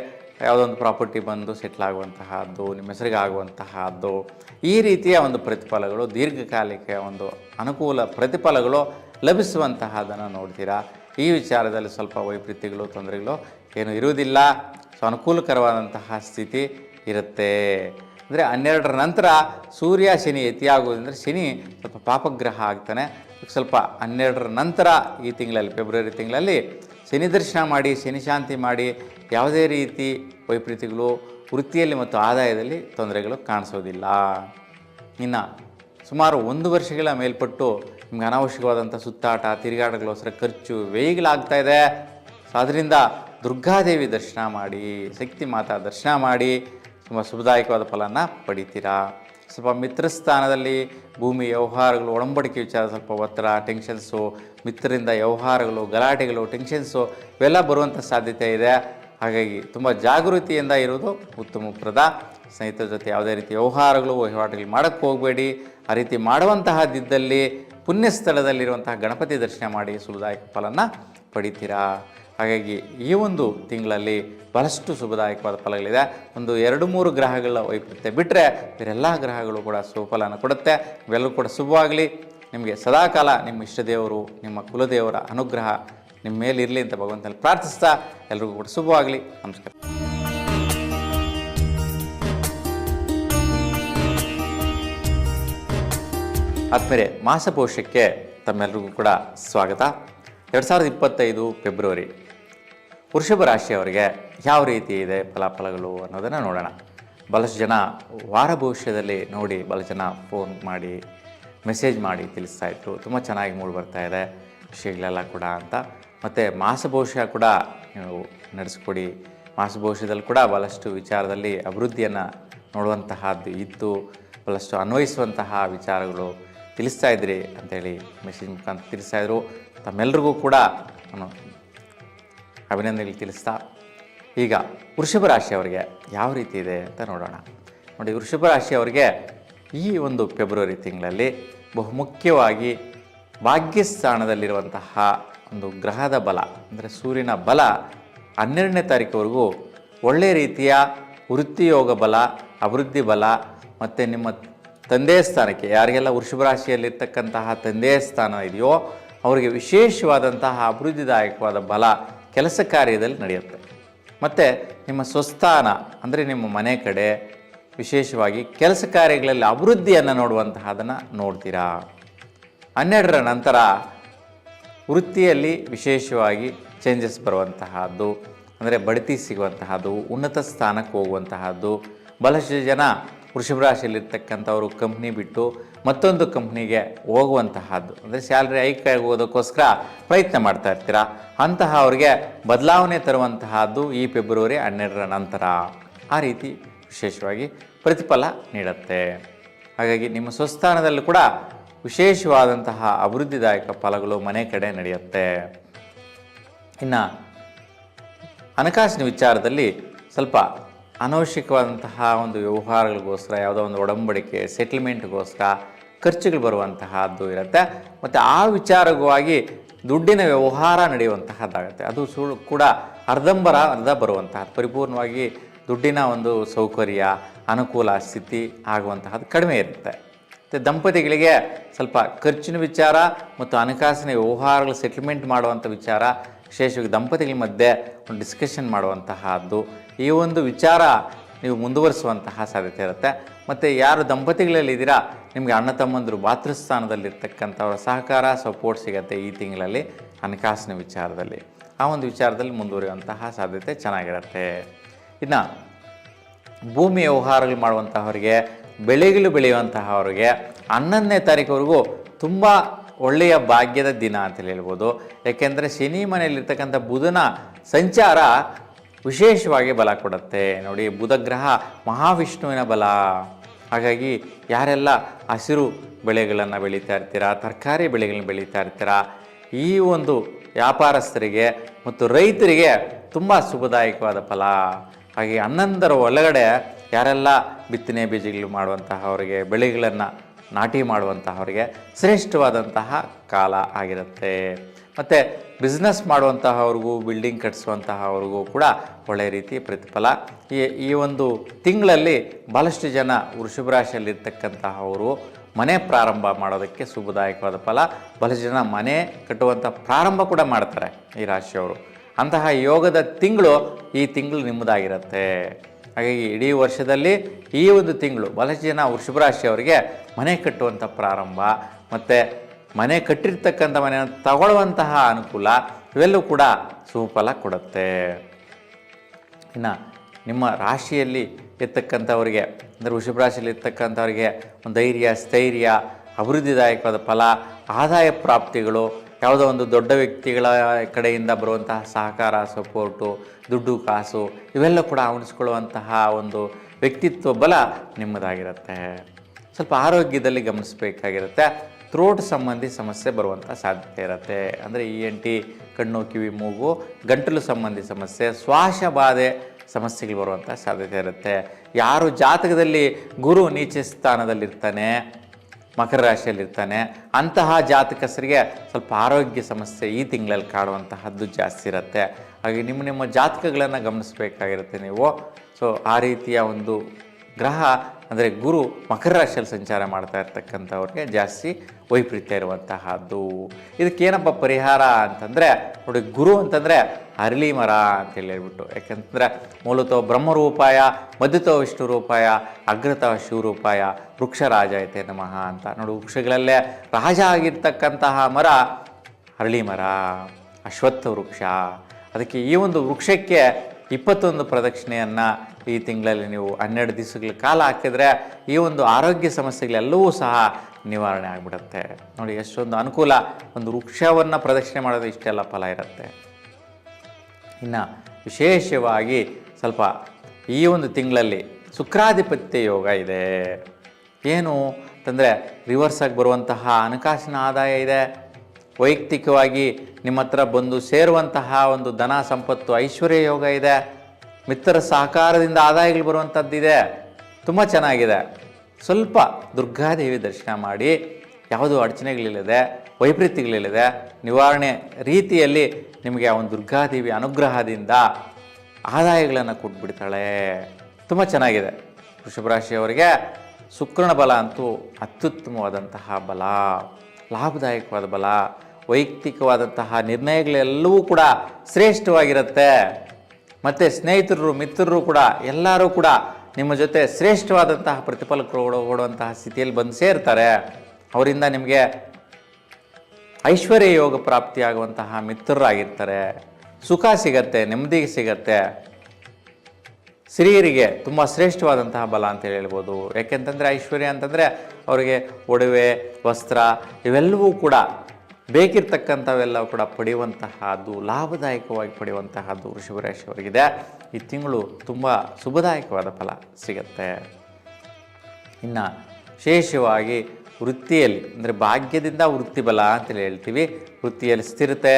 ಯಾವುದೊಂದು ಪ್ರಾಪರ್ಟಿ ಬಂದು ಸೆಟ್ಲ್ ಆಗುವಂತಹದ್ದು, ನಿಮ್ಮ ಹೆಸರಿಗೆ ಆಗುವಂತಹದ್ದು, ಈ ರೀತಿಯ ಒಂದು ಪ್ರತಿಫಲಗಳು, ದೀರ್ಘಕಾಲಿಕ ಒಂದು ಅನುಕೂಲ ಪ್ರತಿಫಲಗಳು ಲಭಿಸುವಂತಹದನ್ನು ನೋಡ್ತೀರಾ? ಈ ವಿಚಾರದಲ್ಲಿ ಸ್ವಲ್ಪ ವೈಪರೀತ್ಯಗಳು, ತೊಂದರೆಗಳು ಏನು ಇರುವುದಿಲ್ಲ. ಸೊ ಅನುಕೂಲಕರವಾದಂತಹ ಸ್ಥಿತಿ ಇರುತ್ತೆ. ಅಂದರೆ ಹನ್ನೆರಡರ ನಂತರ ಸೂರ್ಯ, ಶನಿ ಯತಿಯಾಗುವುದಂದರೆ ಶನಿ ಸ್ವಲ್ಪ ಪಾಪಗ್ರಹ ಆಗ್ತಾನೆ. ಸ್ವಲ್ಪ ಹನ್ನೆರಡರ ನಂತರ ಈ ತಿಂಗಳಲ್ಲಿ, ಫೆಬ್ರವರಿ ತಿಂಗಳಲ್ಲಿ ಶನಿ ದರ್ಶನ ಮಾಡಿ, ಶನಿ ಶಾಂತಿ ಮಾಡಿ ಯಾವುದೇ ರೀತಿ ವೈಪರೀತ್ಯಗಳು ವೃತ್ತಿಯಲ್ಲಿ ಮತ್ತು ಆದಾಯದಲ್ಲಿ ತೊಂದರೆಗಳು ಕಾಣಿಸೋದಿಲ್ಲ. ಇನ್ನು ಸುಮಾರು ಒಂದು ವರ್ಷಗಳ ಮೇಲ್ಪಟ್ಟು ನಿಮ್ಗೆ ಅನಾವಶ್ಯಕವಾದಂಥ ಸುತ್ತಾಟ ತಿರುಗಾಟಗಳೋಸ್ಕರ ಖರ್ಚು ವೇಗಲಾಗ್ತಾ ಇದೆ. ಅದರಿಂದ ದುರ್ಗಾದೇವಿ ದರ್ಶನ ಮಾಡಿ, ಶಕ್ತಿ ಮಾತಾ ದರ್ಶನ ಮಾಡಿ ತುಂಬ ಶುಭದಾಯಕವಾದ ಫಲನ ಪಡಿತೀರಾ? ಸ್ವಲ್ಪ ಮಿತ್ರ ಸ್ಥಾನದಲ್ಲಿ ಭೂಮಿ, ವ್ಯವಹಾರಗಳು, ಒಡಂಬಡಿಕೆ ವಿಚಾರ ಸ್ವಲ್ಪ ಒತ್ತಡ, ಟೆನ್ಷನ್ಸು, ಮಿತ್ರರಿಂದ ವ್ಯವಹಾರಗಳು, ಗಲಾಟೆಗಳು, ಟೆನ್ಷನ್ಸು ಇವೆಲ್ಲ ಬರುವಂಥ ಸಾಧ್ಯತೆ ಇದೆ. ಹಾಗಾಗಿ ತುಂಬ ಜಾಗೃತಿಯಿಂದ ಇರೋದು ಉತ್ತಮಪ್ರದ. ಸ್ನೇಹಿತರ ಜೊತೆ ಯಾವುದೇ ರೀತಿ ವ್ಯವಹಾರಗಳು, ವಹಿವಾಟುಗಳು ಮಾಡೋಕ್ಕೆ ಹೋಗಬೇಡಿ. ಆ ರೀತಿ ಮಾಡುವಂತಹದ್ದಿದ್ದಲ್ಲಿ ಪುಣ್ಯ ಸ್ಥಳದಲ್ಲಿರುವಂತಹ ಗಣಪತಿ ದರ್ಶನ ಮಾಡಿ ಸುಲಭದಾಯಕ ಫಲನ ಪಡಿತೀರಾ? ಹಾಗಾಗಿ ಈ ಒಂದು ತಿಂಗಳಲ್ಲಿ ಬಹಳಷ್ಟು ಶುಭದಾಯಕವಾದ ಫಲಗಳಿದೆ. ಒಂದು ಎರಡು ಮೂರು ಗ್ರಹಗಳ ವೈಪರೀತ್ಯ ಬಿಟ್ಟರೆ ಬೇರೆಲ್ಲ ಗ್ರಹಗಳು ಕೂಡ ಸುಫಲನ ಕೊಡುತ್ತೆ. ಇವೆಲ್ಲರೂ ಕೂಡ ಶುಭವಾಗಲಿ. ನಿಮಗೆ ಸದಾಕಾಲ ನಿಮ್ಮ ಇಷ್ಟದೇವರು ನಿಮ್ಮ ಕುಲದೇವರ ಅನುಗ್ರಹ ನಿಮ್ಮ ಮೇಲೆ ಇರಲಿ ಅಂತ ಭಗವಂತನಲ್ಲಿ ಪ್ರಾರ್ಥಿಸ್ತಾ ಎಲ್ರಿಗೂ ಕೂಡ ಶುಭವಾಗಲಿ. ನಮಸ್ಕಾರ. ಆದ್ಮೇಲೆ ಮಾಸಪೋಷಕ್ಕೆ ತಮ್ಮೆಲ್ಲರಿಗೂ ಕೂಡ ಸ್ವಾಗತ. ಎರಡು ಸಾವಿರದ ಇಪ್ಪತ್ತೈದು ಫೆಬ್ರವರಿ. ವೃಷಭ ರಾಶಿಯವರಿಗೆ ಯಾವ ರೀತಿ ಇದೆ ಫಲಾಫಲಗಳು ಅನ್ನೋದನ್ನು ನೋಡೋಣ. ಭಾಳಷ್ಟು ಜನ ವಾರ ಭವಿಷ್ಯದಲ್ಲಿ ನೋಡಿ ಭಾಳ ಜನ ಫೋನ್ ಮಾಡಿ, ಮೆಸೇಜ್ ಮಾಡಿ ತಿಳಿಸ್ತಾ ಇದ್ರು. ತುಂಬ ಚೆನ್ನಾಗಿ ಮೂಡಿ ಬರ್ತಾ ಇದೆ. ವಿಷಯಗಳೆಲ್ಲ ಕೂಡ ಅಂತ. ಮತ್ತು ಮಾಸ ಭವಿಷ್ಯ ಕೂಡ ನೀವು ನಡೆಸ್ಕೊಡಿ. ಮಾಸ ಭವಿಷ್ಯದಲ್ಲಿ ಕೂಡ ಭಾಳಷ್ಟು ವಿಚಾರದಲ್ಲಿ ಅಭಿವೃದ್ಧಿಯನ್ನು ನೋಡುವಂತಹದ್ದು ಇತ್ತು ಭಾಳಷ್ಟು ಅನ್ವಯಿಸುವಂತಹ ವಿಚಾರಗಳು ತಿಳಿಸ್ತಾ ಇದ್ರಿ ಅಂತೇಳಿ ಮೆಸೇಜ್ ಮುಖಾಂತರ ತಿಳಿಸ್ತಾ ಇದ್ರು. ತಮ್ಮೆಲ್ರಿಗೂ ಕೂಡ ನಾನು ಅಭಿನಂದನೆಗಳು ತಿಳಿಸ್ತಾ, ಈಗ ವೃಷಭ ರಾಶಿಯವರಿಗೆ ಯಾವ ರೀತಿ ಇದೆ ಅಂತ ನೋಡೋಣ. ನೋಡಿ, ವೃಷಭ ರಾಶಿಯವರಿಗೆ ಈ ಒಂದು ಫೆಬ್ರವರಿ ತಿಂಗಳಲ್ಲಿ ಬಹುಮುಖ್ಯವಾಗಿ ಭಾಗ್ಯಸ್ಥಾನದಲ್ಲಿರುವಂತಹ ಒಂದು ಗ್ರಹದ ಬಲ, ಅಂದರೆ ಸೂರ್ಯನ ಬಲ ಹನ್ನೆರಡನೇ ತಾರೀಕುವರೆಗೂ ಒಳ್ಳೆಯ ರೀತಿಯ ವೃತ್ತಿಯೋಗ ಬಲ, ಅಭಿವೃದ್ಧಿ ಬಲ, ಮತ್ತು ನಿಮ್ಮ ತಂದೆಯ ಸ್ಥಾನಕ್ಕೆ ಯಾರಿಗೆಲ್ಲ ವೃಷಭ ರಾಶಿಯಲ್ಲಿರ್ತಕ್ಕಂತಹ ತಂದೆಯ ಸ್ಥಾನ ಇದೆಯೋ ಅವರಿಗೆ ವಿಶೇಷವಾದಂತಹ ಅಭಿವೃದ್ಧಿದಾಯಕವಾದ ಬಲ ಕೆಲಸ ಕಾರ್ಯದಲ್ಲಿ ನಡೆಯುತ್ತೆ. ಮತ್ತು ನಿಮ್ಮ ಸ್ವಸ್ಥಾನ, ಅಂದರೆ ನಿಮ್ಮ ಮನೆ ಕಡೆ ವಿಶೇಷವಾಗಿ ಕೆಲಸ ಕಾರ್ಯಗಳಲ್ಲಿ ಅಭಿವೃದ್ಧಿಯನ್ನು ನೋಡುವಂತಹದನ್ನು ನೋಡ್ತೀರಾ? ಹನ್ನೆರಡರ ನಂತರ ವೃತ್ತಿಯಲ್ಲಿ ವಿಶೇಷವಾಗಿ ಚೇಂಜಸ್ ಬರುವಂತಹದ್ದು, ಅಂದರೆ ಬಡ್ತಿ ಸಿಗುವಂತಹದ್ದು, ಉನ್ನತ ಸ್ಥಾನಕ್ಕೆ ಹೋಗುವಂತಹದ್ದು. ಬಹಳಷ್ಟು ಜನ ವೃಷಭ ರಾಶಿಯಲ್ಲಿರ್ತಕ್ಕಂಥವರು ಕಂಪ್ನಿ ಬಿಟ್ಟು ಮತ್ತೊಂದು ಕಂಪ್ನಿಗೆ ಹೋಗುವಂತಹದ್ದು. ಅಂದರೆ ಸ್ಯಾಲ್ರಿ ಹೈಕ್ ಆಗೋದಕ್ಕೋಸ್ಕರ ಪ್ರಯತ್ನ ಮಾಡ್ತಾ ಇರ್ತೀರ? ಅಂತಹ ಅವರಿಗೆ ಬದಲಾವಣೆ ತರುವಂತಹದ್ದು ಈ ಫೆಬ್ರವರಿ ಹನ್ನೆರಡರ ನಂತರ. ಆ ರೀತಿ ವಿಶೇಷವಾಗಿ ಪ್ರತಿಫಲ ನೀಡುತ್ತೆ. ಹಾಗಾಗಿ ನಿಮ್ಮ ಸ್ವಸ್ಥಾನದಲ್ಲೂ ಕೂಡ ವಿಶೇಷವಾದಂತಹ ಅಭಿವೃದ್ಧಿದಾಯಕ ಫಲಗಳು ಮನೆ ಕಡೆ ನಡೆಯುತ್ತೆ. ಇನ್ನು ಹಣಕಾಸಿನ ವಿಚಾರದಲ್ಲಿ ಸ್ವಲ್ಪ ಅನವಶ್ಯಕವಾದಂತಹ ಒಂದು ವ್ಯವಹಾರಗಳಿಗೋಸ್ಕರ, ಯಾವುದೋ ಒಂದು ಒಡಂಬಡಿಕೆ ಸೆಟಲ್ಮೆಂಟ್ಗೋಸ್ಕರ ಖರ್ಚುಗಳು ಬರುವಂತಹದ್ದು ಇರುತ್ತೆ. ಮತ್ತು ಆ ವಿಚಾರವಾಗಿ ದುಡ್ಡಿನ ವ್ಯವಹಾರ ನಡೆಯುವಂತಹದ್ದಾಗುತ್ತೆ. ಅದು ಸುಳ್ಳು ಕೂಡ ಅರ್ಧಂಬರ ಅರ್ಧ ಬರುವಂತಹದ್ದು. ಪರಿಪೂರ್ಣವಾಗಿ ದುಡ್ಡಿನ ಒಂದು ಸೌಕರ್ಯ, ಅನುಕೂಲ ಸ್ಥಿತಿ ಆಗುವಂತಹದ್ದು ಕಡಿಮೆ ಇರುತ್ತೆ. ಮತ್ತು ದಂಪತಿಗಳಿಗೆ ಸ್ವಲ್ಪ ಖರ್ಚಿನ ವಿಚಾರ ಮತ್ತು ಹಣಕಾಸಿನ ವ್ಯವಹಾರಗಳು ಸೆಟಲ್ಮೆಂಟ್ ಮಾಡುವಂಥ ವಿಚಾರ, ವಿಶೇಷವಾಗಿ ದಂಪತಿಗಳ ಮಧ್ಯೆ ಒಂದು ಡಿಸ್ಕಷನ್ ಮಾಡುವಂತಹದ್ದು, ಈ ಒಂದು ವಿಚಾರ ನೀವು ಮುಂದುವರಿಸುವಂತಹ ಸಾಧ್ಯತೆ ಇರುತ್ತೆ. ಮತ್ತು ಯಾರು ದಂಪತಿಗಳಲ್ಲಿ ಇದ್ದೀರಾ, ನಿಮಗೆ ಅಣ್ಣ ತಮ್ಮಂದರು ಭಾತೃಸ್ಥಾನದಲ್ಲಿರ್ತಕ್ಕಂಥವ್ರ ಸಹಕಾರ ಸಪೋರ್ಟ್ ಸಿಗುತ್ತೆ ಈ ತಿಂಗಳಲ್ಲಿ. ಹಣಕಾಸಿನ ವಿಚಾರದಲ್ಲಿ. ಆ ಒಂದು ವಿಚಾರದಲ್ಲಿ ಮುಂದುವರಿಯುವಂತಹ ಸಾಧ್ಯತೆ ಚೆನ್ನಾಗಿರುತ್ತೆ. ಇನ್ನು, ಭೂಮಿ ವ್ಯವಹಾರಗಳು ಮಾಡುವಂತಹವ್ರಿಗೆ, ಬೆಳೆಗಳು ಬೆಳೆಯುವಂತಹವರಿಗೆ ಹನ್ನೊಂದನೇ ತಾರೀಕುವರೆಗೂ ತುಂಬ ಒಳ್ಳೆಯ ಭಾಗ್ಯದ ದಿನ ಅಂತೇಳಿ ಹೇಳ್ಬೋದು. ಯಾಕೆಂದರೆ ಶನಿ ಮನೆಯಲ್ಲಿರ್ತಕ್ಕಂಥ ಬುಧನ ಸಂಚಾರ ವಿಶೇಷವಾಗಿ ಬಲ ಕೊಡುತ್ತೆ. ನೋಡಿ, ಬುಧ ಗ್ರಹ ಮಹಾವಿಷ್ಣುವಿನ ಬಲ. ಹಾಗಾಗಿ ಯಾರೆಲ್ಲ ಹಸಿರು ಬೆಳೆಗಳನ್ನು ಬೆಳೀತಾ ಇರ್ತೀರಾ, ತರಕಾರಿ ಬೆಳೆಗಳನ್ನ ಬೆಳೀತಾ ಇರ್ತೀರಾ, ಈ ಒಂದು ವ್ಯಾಪಾರಸ್ಥರಿಗೆ ಮತ್ತು ರೈತರಿಗೆ ತುಂಬ ಶುಭದಾಯಕವಾದ ಫಲ. ಹಾಗೆ ಹನ್ನೊಂದರ ಒಳಗಡೆ ಯಾರೆಲ್ಲ ಬಿತ್ತನೆ ಬೀಜಗಳು ಮಾಡುವಂತಹವರಿಗೆ ಬೆಳೆಗಳನ್ನು ನಾಟಿ ಮಾಡುವಂತಹವರಿಗೆ ಶ್ರೇಷ್ಠವಾದಂತಹ ಕಾಲ ಆಗಿರುತ್ತೆ. ಮತ್ತು ಬಿಸ್ನೆಸ್ ಮಾಡುವಂತಹವ್ರಿಗೂ ಬಿಲ್ಡಿಂಗ್ ಕಟ್ಟಿಸುವಂತಹವ್ರಿಗೂ ಕೂಡ ಒಳ್ಳೆಯ ರೀತಿ ಪ್ರತಿಫಲ. ಈ ಈ ಒಂದು ತಿಂಗಳಲ್ಲಿ ಭಾಳಷ್ಟು ಜನ ವೃಷಭ ರಾಶಿಯಲ್ಲಿರ್ತಕ್ಕಂತಹವರು ಮನೆ ಪ್ರಾರಂಭ ಮಾಡೋದಕ್ಕೆ ಶುಭದಾಯಕವಾದ ಫಲ. ಬಹಳಷ್ಟು ಜನ ಮನೆ ಕಟ್ಟುವಂಥ ಪ್ರಾರಂಭ ಕೂಡ ಮಾಡ್ತಾರೆ ಈ ರಾಶಿಯವರು. ಅಂತಹ ಯೋಗದ ತಿಂಗಳು ಈ ತಿಂಗಳು ನಿಮ್ಮದಾಗಿರುತ್ತೆ. ಹಾಗಾಗಿ ಇಡೀ ವರ್ಷದಲ್ಲಿ ಈ ಒಂದು ತಿಂಗಳು ಬಹಳಷ್ಟು ಜನ ವೃಷಭ ರಾಶಿಯವರಿಗೆ ಮನೆ ಕಟ್ಟುವಂಥ ಪ್ರಾರಂಭ, ಮತ್ತು ಮನೆ ಕಟ್ಟಿರ್ತಕ್ಕಂಥ ಮನೆಯನ್ನು ತಗೊಳ್ಳುವಂತಹ ಅನುಕೂಲ ಇವೆಲ್ಲವೂ ಕೂಡ ಸುಫಲ ಕೊಡುತ್ತೆ. ಇನ್ನು ನಿಮ್ಮ ರಾಶಿಯಲ್ಲಿ ಇರ್ತಕ್ಕಂಥವ್ರಿಗೆ, ಅಂದರೆ ವೃಷಭ ರಾಶಿಯಲ್ಲಿ ಇರ್ತಕ್ಕಂಥವ್ರಿಗೆ ಒಂದು ಧೈರ್ಯ, ಸ್ಥೈರ್ಯ, ಅಭಿವೃದ್ಧಿದಾಯಕವಾದ ಫಲ, ಆದಾಯ ಪ್ರಾಪ್ತಿಗಳು, ಯಾವುದೋ ಒಂದು ದೊಡ್ಡ ವ್ಯಕ್ತಿಗಳ ಕಡೆಯಿಂದ ಬರುವಂತಹ ಸಹಕಾರ ಸಪೋರ್ಟು ದುಡ್ಡು, ಕಾಸು, ಇವೆಲ್ಲ ಕೂಡ ಅವನಿಸ್ಕೊಳ್ಳುವಂತಹ ಒಂದು ವ್ಯಕ್ತಿತ್ವ ಬಲ ನಿಮ್ಮದಾಗಿರುತ್ತೆ. ಸ್ವಲ್ಪ ಆರೋಗ್ಯದಲ್ಲಿ ಗಮನಿಸಬೇಕಾಗಿರುತ್ತೆ. ಥ್ರೋಟ್ ಸಂಬಂಧಿ ಸಮಸ್ಯೆ ಬರುವಂಥ ಸಾಧ್ಯತೆ ಇರುತ್ತೆ. ಅಂದರೆ ಇ ಎನ್ ಟಿ ಕಣ್ಣು, ಕಿವಿ, ಮೂಗು, ಗಂಟಲು ಸಂಬಂಧಿ ಸಮಸ್ಯೆ ಶ್ವಾಸ ಬಾಧೆ ಸಮಸ್ಯೆಗಳು ಬರುವಂಥ ಸಾಧ್ಯತೆ ಇರುತ್ತೆ. ಯಾರು ಜಾತಕದಲ್ಲಿ ಗುರು ನೀಚ ಸ್ಥಾನದಲ್ಲಿರ್ತಾನೆ, ಮಕರ ರಾಶಿಯಲ್ಲಿರ್ತಾನೆ, ಅಂತಹ ಜಾತಕಸರಿಗೆ ಸ್ವಲ್ಪ ಆರೋಗ್ಯ ಸಮಸ್ಯೆ ಈ ತಿಂಗಳಲ್ಲಿ ಕಾಡುವಂತಹದ್ದು ಜಾಸ್ತಿ ಇರುತ್ತೆ. ಹಾಗೆ ನಿಮ್ಮ ನಿಮ್ಮ ಜಾತಕಗಳನ್ನು ಗಮನಿಸಬೇಕಾಗಿರುತ್ತೆ ನೀವು. ಸೊ ಆ ರೀತಿಯ ಒಂದು ಗ್ರಹ, ಅಂದರೆ ಗುರು ಮಕರ ರಾಶಿಯಲ್ಲಿ ಸಂಚಾರ ಮಾಡ್ತಾ ಇರ್ತಕ್ಕಂಥವ್ರಿಗೆ ಜಾಸ್ತಿ ವೈಪರೀತ್ಯ ಇರುವಂತಹದ್ದು. ಇದಕ್ಕೇನಪ್ಪ ಪರಿಹಾರ ಅಂತಂದರೆ, ನೋಡಿ ಗುರು ಅಂತಂದರೆ ಅರಳಿ ಮರ ಅಂತೇಳಿ ಹೇಳ್ಬಿಟ್ಟು, ಯಾಕಂತಂದರೆ ಮೂಲತಃ ಬ್ರಹ್ಮರೂಪಾಯ ಮಧ್ಯತೋ ವಿಷ್ಣು ರೂಪಾಯ, ಅಗ್ರತಃ ಶಿವರೂಪಾಯ ವೃಕ್ಷರಾಜ ಐತೆ ನಮಃ ಅಂತ. ನೋಡಿ, ವೃಕ್ಷಗಳಲ್ಲೇ ರಾಜ ಆಗಿರ್ತಕ್ಕಂತಹ ಮರ ಅರಳಿ ಮರ, ಅಶ್ವತ್ಥ ವೃಕ್ಷ. ಅದಕ್ಕೆ ಈ ಒಂದು ವೃಕ್ಷಕ್ಕೆ ಇಪ್ಪತ್ತೊಂದು ಪ್ರದಕ್ಷಿಣೆಯನ್ನು ಈ ತಿಂಗಳಲ್ಲಿ ನೀವು ಹನ್ನೆರಡು ದಿವಸಗಳ ಕಾಲ ಹಾಕಿದರೆ ಈ ಒಂದು ಆರೋಗ್ಯ ಸಮಸ್ಯೆಗಳೆಲ್ಲವೂ ಸಹ ನಿವಾರಣೆ ಆಗಿಬಿಡುತ್ತೆ. ನೋಡಿ, ಎಷ್ಟೊಂದು ಅನುಕೂಲ, ಒಂದು ವೃಕ್ಷವನ್ನು ಪ್ರದಕ್ಷಿಣೆ ಮಾಡೋದು ಇಷ್ಟೆಲ್ಲ ಫಲ ಇರುತ್ತೆ. ಇನ್ನು ವಿಶೇಷವಾಗಿ ಸ್ವಲ್ಪ ಈ ಒಂದು ತಿಂಗಳಲ್ಲಿ ಶುಕ್ರಾಧಿಪತ್ಯ ಯೋಗ ಇದೆ. ಏನು ಅಂತಂದರೆ ರಿವರ್ಸ್ ಆಗಿ ಬರುವಂತಹ ಹಣಕಾಸಿನ ಆದಾಯ ಇದೆ. ವೈಯಕ್ತಿಕವಾಗಿ ನಿಮ್ಮ ಹತ್ರ ಬಂದು ಸೇರುವಂತಹ ಒಂದು ಧನ ಸಂಪತ್ತು ಐಶ್ವರ್ಯ ಯೋಗ ಇದೆ. ಮಿತ್ರರ ಸಹಕಾರದಿಂದ ಆದಾಯಗಳು ಬರುವಂಥದ್ದಿದೆ. ತುಂಬ ಚೆನ್ನಾಗಿದೆ. ಸ್ವಲ್ಪ ದುರ್ಗಾದೇವಿ ದರ್ಶನ ಮಾಡಿ, ಯಾವುದೂ ಅಡಚಣೆಗಳಿಲ್ಲದೆ, ವೈಪರೀತ್ಯಗಳಿಲ್ಲದೆ, ನಿವಾರಣೆ ರೀತಿಯಲ್ಲಿ ನಿಮಗೆ ಆ ಒಂದು ದುರ್ಗಾದೇವಿ ಅನುಗ್ರಹದಿಂದ ಆದಾಯಗಳನ್ನು ಕೊಟ್ಬಿಡ್ತಾಳೆ. ತುಂಬ ಚೆನ್ನಾಗಿದೆ. ವೃಷಭ ರಾಶಿಯವರಿಗೆ ಶುಕ್ರನ ಬಲ ಅಂತೂ ಅತ್ಯುತ್ತಮವಾದಂತಹ ಬಲ, ಲಾಭದಾಯಕವಾದ ಬಲ, ವೈಯಕ್ತಿಕವಾದಂತಹ ನಿರ್ಣಯಗಳೆಲ್ಲವೂ ಕೂಡ ಶ್ರೇಷ್ಠವಾಗಿರುತ್ತೆ. ಮತ್ತು ಸ್ನೇಹಿತರು, ಮಿತ್ರರು ಕೂಡ, ಎಲ್ಲರೂ ಕೂಡ ನಿಮ್ಮ ಜೊತೆ ಶ್ರೇಷ್ಠವಾದಂತಹ ಪ್ರತಿಫಲ ಕೊಡೋ ಕೊಡುವಂತಹ ಸ್ಥಿತಿಯಲ್ಲಿ ಬಂದು ಸೇರ್ತಾರೆ. ಅವರಿಂದ ನಿಮಗೆ ಐಶ್ವರ್ಯ ಯೋಗ ಪ್ರಾಪ್ತಿಯಾಗುವಂತಹ ಮಿತ್ರರಾಗಿರ್ತಾರೆ. ಸುಖ ಸಿಗತ್ತೆ, ನೆಮ್ಮದಿ ಸಿಗತ್ತೆ. ಸ್ತ್ರೀಯರಿಗೆ ತುಂಬ ಶ್ರೇಷ್ಠವಾದಂತಹ ಬಲ ಅಂತ ಹೇಳ್ಬೋದು. ಯಾಕೆಂತಂದರೆ ಐಶ್ವರ್ಯ ಅಂತಂದರೆ ಅವರಿಗೆ ಒಡವೆ, ವಸ್ತ್ರ ಇವೆಲ್ಲವೂ ಕೂಡ ಬೇಕಿರ್ತಕ್ಕಂಥವೆಲ್ಲ ಕೂಡ ಪಡೆಯುವಂತಹದ್ದು, ಲಾಭದಾಯಕವಾಗಿ ಪಡೆಯುವಂತಹದ್ದು ವೃಷಭ ರಾಶಿಯವರಿಗಿದೆ ಈ ತಿಂಗಳು ತುಂಬ ಶುಭದಾಯಕವಾದ ಫಲ ಸಿಗತ್ತೆ. ಇನ್ನು ವಿಶೇಷವಾಗಿ ವೃತ್ತಿಯಲ್ಲಿ, ಅಂದರೆ ಭಾಗ್ಯದಿಂದ ವೃತ್ತಿಬಲ ಅಂತೇಳಿ ಹೇಳ್ತೀವಿ. ವೃತ್ತಿಯಲ್ಲಿ ಸ್ಥಿರತೆ,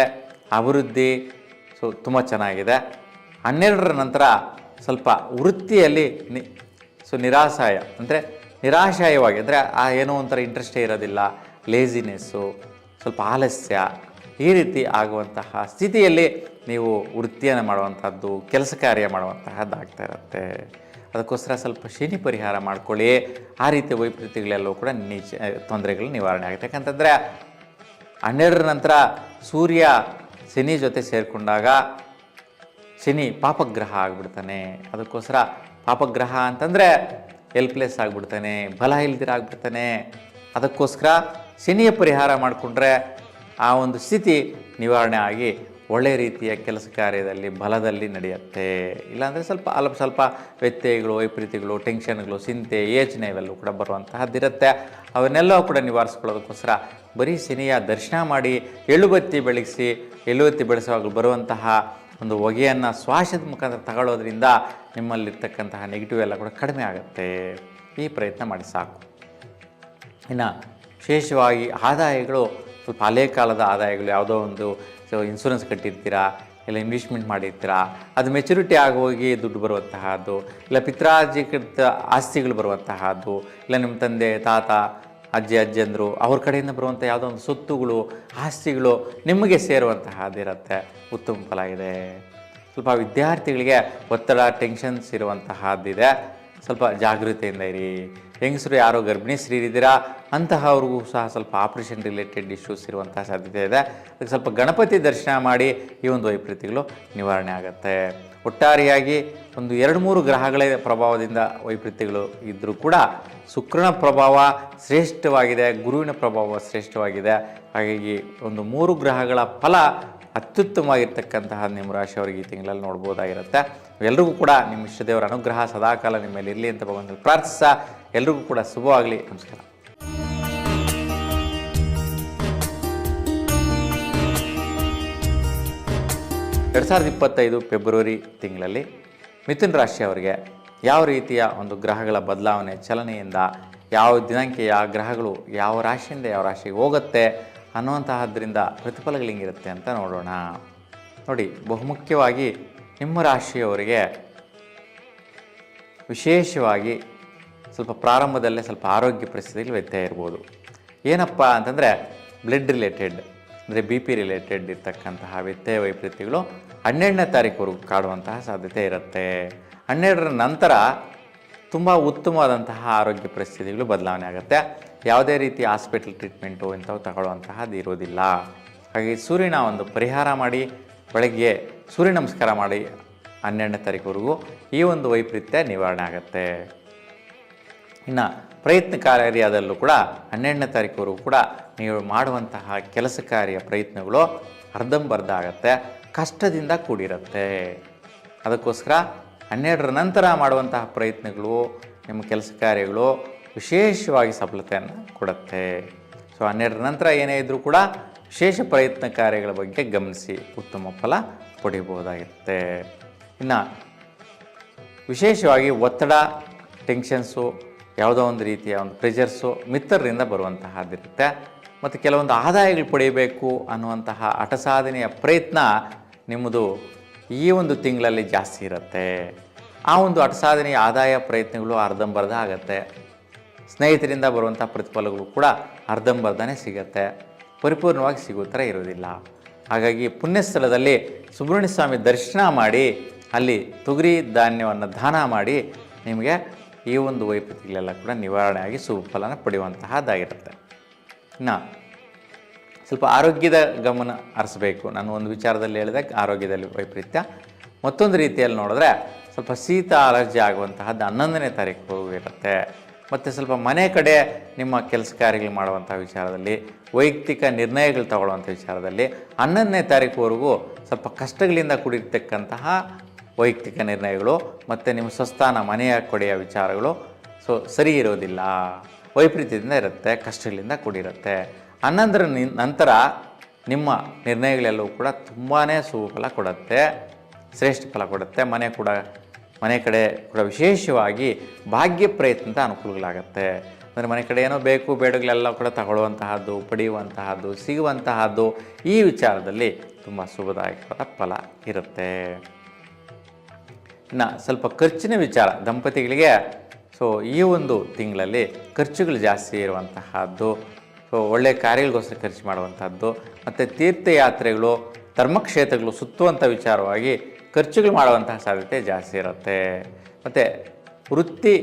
ಅಭಿವೃದ್ಧಿ, ಸೊ ತುಂಬ ಚೆನ್ನಾಗಿದೆ. ಹನ್ನೆರಡರ ನಂತರ ಸ್ವಲ್ಪ ವೃತ್ತಿಯಲ್ಲಿ ನಿ, ಸೊ ನಿರಾಶಾಯ, ಅಂದರೆ ನಿರಾಶಾಯವಾಗಿ, ಅಂದರೆ ಆ ಏನೋ ಒಂಥರ ಇಂಟ್ರೆಸ್ಟೇ ಇರೋದಿಲ್ಲ ಲೇಜಿನೆಸ್ಸು ಸ್ವಲ್ಪ ಆಲಸ್ಯ ಈ ರೀತಿ ಆಗುವಂತಹ ಸ್ಥಿತಿಯಲ್ಲಿ ನೀವು ವೃತ್ತಿಯನ್ನು ಮಾಡುವಂಥದ್ದು, ಕೆಲಸ ಕಾರ್ಯ ಮಾಡುವಂತಹದ್ದಾಗ್ತಾ ಇರುತ್ತೆ. ಅದಕ್ಕೋಸ್ಕರ ಸ್ವಲ್ಪ ಶನಿ ಪರಿಹಾರ ಮಾಡ್ಕೊಳ್ಳಿ. ಆ ರೀತಿಯ ವೈಪರೀತ್ಯಗಳೆಲ್ಲವೂ ಕೂಡ ನೀಚ ತೊಂದರೆಗಳು ನಿವಾರಣೆ ಆಗುತ್ತೆ ಯಾಕಂತಂದರೆ ಹನ್ನೆರಡರ ನಂತರ ಸೂರ್ಯ ಶನಿ ಜೊತೆ ಸೇರಿಕೊಂಡಾಗ ಶನಿ ಪಾಪಗ್ರಹ ಆಗಿಬಿಡ್ತಾನೆ. ಅದಕ್ಕೋಸ್ಕರ ಪಾಪಗ್ರಹ ಅಂತಂದರೆ ಎಲ್ಪ್ಲೆಸ್ ಆಗಿಬಿಡ್ತಾನೆ, ಬಲ ಇಲ್ದಿರ ಆಗ್ಬಿಡ್ತಾನೆ ಅದಕ್ಕೋಸ್ಕರ ಶನಿಯ ಪರಿಹಾರ ಮಾಡಿಕೊಂಡ್ರೆ ಆ ಒಂದು ಸ್ಥಿತಿ ನಿವಾರಣೆ ಆಗಿ ಒಳ್ಳೆಯ ರೀತಿಯ ಕೆಲಸ ಕಾರ್ಯದಲ್ಲಿ, ಬಲದಲ್ಲಿ ನಡೆಯುತ್ತೆ. ಇಲ್ಲಾಂದರೆ ಸ್ವಲ್ಪ ಅಲ್ಪ ಸ್ವಲ್ಪ ವ್ಯತ್ಯಯಗಳು ವೈಪರೀತ್ಯಗಳು ಟೆನ್ಷನ್ಗಳು, ಚಿಂತೆ, ಯೋಚನೆ ಇವೆಲ್ಲವೂ ಕೂಡ ಬರುವಂತಹದ್ದಿರುತ್ತೆ ಅವನ್ನೆಲ್ಲ ಕೂಡ ನಿವಾರಿಸ್ಕೊಳ್ಳೋದಕ್ಕೋಸ್ಕರ ಬರೀ ಶನಿಯ ದರ್ಶನ ಮಾಡಿ ಎಳುಬತ್ತಿ ಬೆಳಗಿಸಿ ಎಳುಬತ್ತಿ ಬೆಳೆಸುವಾಗ ಬರುವಂತಹ ಒಂದು ಹೊಗೆಯನ್ನು ಶ್ವಾಸದ ಮುಖಾಂತರ ತಗೊಳ್ಳೋದ್ರಿಂದ ನಿಮ್ಮಲ್ಲಿರ್ತಕ್ಕಂತಹ ನೆಗೆಟಿವ್ ಎಲ್ಲ ಕೂಡ ಕಡಿಮೆ ಆಗುತ್ತೆ. ಈ ಪ್ರಯತ್ನ ಮಾಡಿ ಸಾಕು. ಇನ್ನು ವಿಶೇಷವಾಗಿ ಆದಾಯಗಳು ಸ್ವಲ್ಪ ಹಳೆ ಕಾಲದ ಆದಾಯಗಳು, ಯಾವುದೋ ಒಂದು ಸೊ ಇನ್ಸೂರೆನ್ಸ್ ಕಟ್ಟಿರ್ತೀರಾ, ಇಲ್ಲ ಇನ್ವೆಸ್ಟ್ಮೆಂಟ್ ಮಾಡಿರ್ತೀರಾ, ಅದು ಮೆಚುರಿಟಿ ಆಗೋಗಿ ದುಡ್ಡು ಬರುವಂತಹದ್ದು, ಇಲ್ಲ ಪಿತ್ರಾರ್ಜಿಕೃತ ಆಸ್ತಿಗಳು ಬರುವಂತಹದ್ದು, ಇಲ್ಲ ನಿಮ್ಮ ತಂದೆ, ತಾತ, ಅಜ್ಜಿ, ಅಜ್ಜಂದರು ಅವ್ರ ಕಡೆಯಿಂದ ಬರುವಂಥ ಯಾವುದೋ ಒಂದು ಸೊತ್ತುಗಳು ಆಸ್ತಿಗಳು ನಿಮಗೆ ಸೇರುವಂತಹದ್ದಿರುತ್ತೆ ಉತ್ತಮ ಫಲ ಇದೆ. ಸ್ವಲ್ಪ ವಿದ್ಯಾರ್ಥಿಗಳಿಗೆ ಒತ್ತಡ ಟೆನ್ಷನ್ಸ್ ಇರುವಂತಹದ್ದಿದೆ. ಸ್ವಲ್ಪ ಜಾಗೃತಿಯಿಂದ ಇರಿ. ಹೆಂಗಸರು ಯಾರೋ ಗರ್ಭಿಣಿ ಸ್ತ್ರೀರಿದ್ದೀರಾ ಅಂತಹವ್ರಿಗೂ ಸಹ ಸ್ವಲ್ಪ ಆಪ್ರೇಷನ್ ರಿಲೇಟೆಡ್ ಇಶ್ಯೂಸ್ ಇರುವಂತಹ ಸಾಧ್ಯತೆ ಇದೆ. ಅದಕ್ಕೆ ಸ್ವಲ್ಪ ಗಣಪತಿ ದರ್ಶನ ಮಾಡಿ ಈ ಒಂದು ವೈಪರೀತ್ಯಗಳು ನಿವಾರಣೆ ಆಗುತ್ತೆ. ಒಟ್ಟಾರೆಯಾಗಿ ಒಂದು ಎರಡು ಮೂರು ಗ್ರಹಗಳ ಪ್ರಭಾವದಿಂದ ವೈಪರೀತ್ಯಗಳು ಇದ್ದರೂ ಕೂಡ ಶುಕ್ರನ ಪ್ರಭಾವ ಶ್ರೇಷ್ಠವಾಗಿದೆ, ಗುರುವಿನ ಪ್ರಭಾವ ಶ್ರೇಷ್ಠವಾಗಿದೆ. ಹಾಗಾಗಿ ಒಂದು ಮೂರು ಗ್ರಹಗಳ ಫಲ ಅತ್ಯುತ್ತಮವಾಗಿರ್ತಕ್ಕಂತಹ ನಿಮ್ಮ ರಾಶಿಯವರಿಗೆ ಈ ತಿಂಗಳಲ್ಲಿ ನೋಡ್ಬೋದಾಗಿರುತ್ತೆ. ಎಲ್ರಿಗೂ ಕೂಡ ನಿಮ್ಮ ಇಷ್ಟದೇವರ ಅನುಗ್ರಹ ಸದಾಕಾಲ ನಿಮ್ಮ ಮೇಲೆ ಇರಲಿ ಅಂತ ಭಗವಂತನಲ್ಲಿ ಪ್ರಾರ್ಥಿಸ ಎಲ್ರಿಗೂ ಕೂಡ ಶುಭವಾಗಲಿ. ನಮಸ್ಕಾರ. ಎರಡು ಸಾವಿರದ ಇಪ್ಪತ್ತೈದು ಫೆಬ್ರವರಿ ತಿಂಗಳಲ್ಲಿ ಮಿಥುನ್ ರಾಶಿಯವರಿಗೆ ಯಾವ ರೀತಿಯ ಒಂದು ಗ್ರಹಗಳ ಬದಲಾವಣೆ, ಚಲನೆಯಿಂದ ಯಾವ ದಿನಾಂಕ ಯಾವ ಗ್ರಹಗಳು ಯಾವ ರಾಶಿಯಿಂದ ಯಾವ ರಾಶಿಗೆ ಹೋಗುತ್ತೆ ಅನ್ನುವಂತಹದ್ರಿಂದ ಪ್ರತಿಫಲಗಳು ಹೆಂಗಿರುತ್ತೆ ಅಂತ ನೋಡೋಣ. ನೋಡಿ, ಬಹುಮುಖ್ಯವಾಗಿ ನಿಮ್ಮ ರಾಶಿಯವರಿಗೆ ವಿಶೇಷವಾಗಿ ಸ್ವಲ್ಪ ಪ್ರಾರಂಭದಲ್ಲೇ ಸ್ವಲ್ಪ ಆರೋಗ್ಯ ಪರಿಸ್ಥಿತಿಯಲ್ಲಿ ವ್ಯತ್ಯಯ ಇರ್ಬೋದು. ಏನಪ್ಪ ಅಂತಂದರೆ ಬ್ಲಡ್ ರಿಲೇಟೆಡ್ ಅಂದರೆ ಬಿ ಪಿ ರಿಲೇಟೆಡ್ ಇರ್ತಕ್ಕಂತಹ ವ್ಯತ್ಯಯ ವೈಪರೀತ್ಯಗಳು ಹನ್ನೆರಡನೇ ತಾರೀಕುವರೆಗೂ ಕಾಡುವಂತಹ ಸಾಧ್ಯತೆ ಇರುತ್ತೆ. ಹನ್ನೆರಡರ ನಂತರ ತುಂಬ ಉತ್ತಮವಾದಂತಹ ಆರೋಗ್ಯ ಪರಿಸ್ಥಿತಿಗಳು ಬದಲಾವಣೆ ಆಗುತ್ತೆ. ಯಾವುದೇ ರೀತಿ ಹಾಸ್ಪಿಟಲ್ ಟ್ರೀಟ್ಮೆಂಟು ಇಂಥವು ತಗೊಳ್ಳುವಂತಹದ್ದು ಇರೋದಿಲ್ಲ ಹಾಗಾಗಿ ಸೂರ್ಯನ ಒಂದು ಪರಿಹಾರ ಮಾಡಿ, ಬೆಳಗ್ಗೆ ಸೂರ್ಯ ನಮಸ್ಕಾರ ಮಾಡಿ ಹನ್ನೆರಡನೇ ತಾರೀಕುವರೆಗೂ ಈ ಒಂದು ವೈಪರೀತ್ಯ ನಿವಾರಣೆ ಆಗುತ್ತೆ. ಇನ್ನು ಪ್ರಯತ್ನ ಕಾರ್ಯದಲ್ಲೂ ಕೂಡ ಹನ್ನೆರಡನೇ ತಾರೀಕುವರೆಗೂ ಕೂಡ ನೀವು ಮಾಡುವಂತಹ ಕೆಲಸ ಕಾರ್ಯ ಪ್ರಯತ್ನಗಳು ಅರ್ಧಂಬರ್ಧ ಆಗುತ್ತೆ, ಕಷ್ಟದಿಂದ ಕೂಡಿರುತ್ತೆ. ಅದಕ್ಕೋಸ್ಕರ ಹನ್ನೆರಡರ ನಂತರ ಮಾಡುವಂತಹ ಪ್ರಯತ್ನಗಳು, ನಿಮ್ಮ ಕೆಲಸ ಕಾರ್ಯಗಳು ವಿಶೇಷವಾಗಿ ಸಫಲತೆಯನ್ನು ಕೊಡುತ್ತೆ. ಸೊ ಹನ್ನೆರಡರ ನಂತರ ಏನೇ ಇದ್ದರೂ ಕೂಡ ವಿಶೇಷ ಪ್ರಯತ್ನ ಕಾರ್ಯಗಳ ಬಗ್ಗೆ ಗಮನಿಸಿ ಉತ್ತಮ ಫಲ ಪಡಿಬಹುದಾಗಿರುತ್ತೆ ಇನ್ನು ವಿಶೇಷವಾಗಿ ಒತ್ತಡ, ಟೆನ್ಷನ್ಸು, ಯಾವುದೋ ಒಂದು ರೀತಿಯ ಒಂದು ಪ್ರೆಷರ್ಸು ಮಿತ್ರರಿಂದ ಬರುವಂತಹದ್ದಿರುತ್ತೆ. ಮತ್ತು ಕೆಲವೊಂದು ಆದಾಯಗಳು ಪಡೆಯಬೇಕು ಅನ್ನುವಂತಹ ಹಠಸಾಧನೆಯ ಪ್ರಯತ್ನ ನಿಮ್ಮದು ಈ ಒಂದು ತಿಂಗಳಲ್ಲಿ ಜಾಸ್ತಿ ಇರುತ್ತೆ. ಆ ಒಂದು ಹಠಸಾಧನೆಯ ಆದಾಯ ಪ್ರಯತ್ನಗಳು ಅರ್ಧಂಬರ್ಧ ಆಗುತ್ತೆ. ಸ್ನೇಹಿತರಿಂದ ಬರುವಂಥ ಪ್ರತಿಫಲಗಳು ಕೂಡ ಅರ್ಧಂಬರ್ಧನೇ ಸಿಗುತ್ತೆ. ಪರಿಪೂರ್ಣವಾಗಿ ಸಿಗೋ ಥರ ಇರೋದಿಲ್ಲ. ಹಾಗಾಗಿ ಪುಣ್ಯಸ್ಥಳದಲ್ಲಿ ಸುಬ್ರಹ್ಮಣ್ಯ ಸ್ವಾಮಿ ದರ್ಶನ ಮಾಡಿ, ಅಲ್ಲಿ ತೊಗರಿ ಧಾನ್ಯವನ್ನು ದಾನ ಮಾಡಿ ನಿಮಗೆ ಈ ಒಂದು ವೈಪರೀತ್ಯಗಳೆಲ್ಲ ಕೂಡ ನಿವಾರಣೆಯಾಗಿ ಸುಫಲನ ಪಡೆಯುವಂತಹದ್ದಾಗಿರುತ್ತೆ. ಇನ್ನು ಸ್ವಲ್ಪ ಆರೋಗ್ಯದ ಗಮನ ಹರಿಸ್ಬೇಕು. ನಾನು ಒಂದು ವಿಚಾರದಲ್ಲಿ ಹೇಳಿದೆ, ಆರೋಗ್ಯದಲ್ಲಿ ವೈಪರೀತ್ಯ. ಮತ್ತೊಂದು ರೀತಿಯಲ್ಲಿ ನೋಡಿದ್ರೆ ಸ್ವಲ್ಪ ಶೀತ, ಅಲರ್ಜಿ ಆಗುವಂತಹದ್ದು ಹನ್ನೊಂದನೇ ತಾರೀಕು ಇರುತ್ತೆ. ಮತ್ತು ಸ್ವಲ್ಪ ಮನೆ ಕಡೆ ನಿಮ್ಮ ಕೆಲಸ ಕಾರ್ಯಗಳು ಮಾಡುವಂಥ ವಿಚಾರದಲ್ಲಿ, ವೈಯಕ್ತಿಕ ನಿರ್ಣಯಗಳು ತಗೊಳ್ಳುವಂಥ ವಿಚಾರದಲ್ಲಿ ಹನ್ನೊಂದನೇ ತಾರೀಕುವರೆಗೂ ಸ್ವಲ್ಪ ಕಷ್ಟಗಳಿಂದ ಕೂಡಿರ್ತಕ್ಕಂತಹ ವೈಯಕ್ತಿಕ ನಿರ್ಣಯಗಳು ಮತ್ತು ನಿಮ್ಮ ಸ್ವಸ್ಥಾನ ಮನೆಯ ಕೊಡೆಯ ವಿಚಾರಗಳು. ಸೊ ಸರಿ ಇರೋದಿಲ್ಲ. ವೈಪರೀತ್ಯದಿಂದ ಇರುತ್ತೆ, ಕಷ್ಟಗಳಿಂದ ಕೂಡಿರುತ್ತೆ. ಹನ್ನೊಂದರ ನಂತರ ನಿಮ್ಮ ನಿರ್ಣಯಗಳೆಲ್ಲವೂ ಕೂಡ ತುಂಬಾ ಸುಫಲ ಕೊಡುತ್ತೆ, ಶ್ರೇಷ್ಠ ಫಲ ಕೊಡುತ್ತೆ. ಮನೆ ಕೂಡ ಮನೆ ಕಡೆ ಕೂಡ ವಿಶೇಷವಾಗಿ ಭಾಗ್ಯ ಪ್ರಯತ್ನದ ಅನುಕೂಲಗಳಾಗತ್ತೆ. ಅಂದರೆ ಮನೆ ಕಡೆ ಏನೋ ಬೇಕು, ಬೇಡಗಳೆಲ್ಲ ಕೂಡ ತಗೊಳ್ಳುವಂತಹದ್ದು, ಪಡೆಯುವಂತಹದ್ದು, ಸಿಗುವಂತಹದ್ದು ಈ ವಿಚಾರದಲ್ಲಿ ತುಂಬ ಶುಭದಾಯಕವಾದ ಫಲ ಇರುತ್ತೆ. ಇನ್ನು ಸ್ವಲ್ಪ ಖರ್ಚಿನ ವಿಚಾರ, ದಂಪತಿಗಳಿಗೆ. ಸೊ ಈ ಒಂದು ತಿಂಗಳಲ್ಲಿ ಖರ್ಚುಗಳು ಜಾಸ್ತಿ ಇರುವಂತಹದ್ದು. ಸೊ ಒಳ್ಳೆಯ ಕಾರ್ಯಗಳಿಗೋಸ್ಕರ ಖರ್ಚು ಮಾಡುವಂಥದ್ದು ಮತ್ತು ತೀರ್ಥಯಾತ್ರೆಗಳು, ಧರ್ಮಕ್ಷೇತ್ರಗಳು ಸುತ್ತುವಂಥ ವಿಚಾರವಾಗಿ ಖರ್ಚುಗಳು ಮಾಡುವಂತಹ ಸಾಧ್ಯತೆ ಜಾಸ್ತಿ ಇರುತ್ತೆ. ಮತ್ತು ವೃತ್ತಿ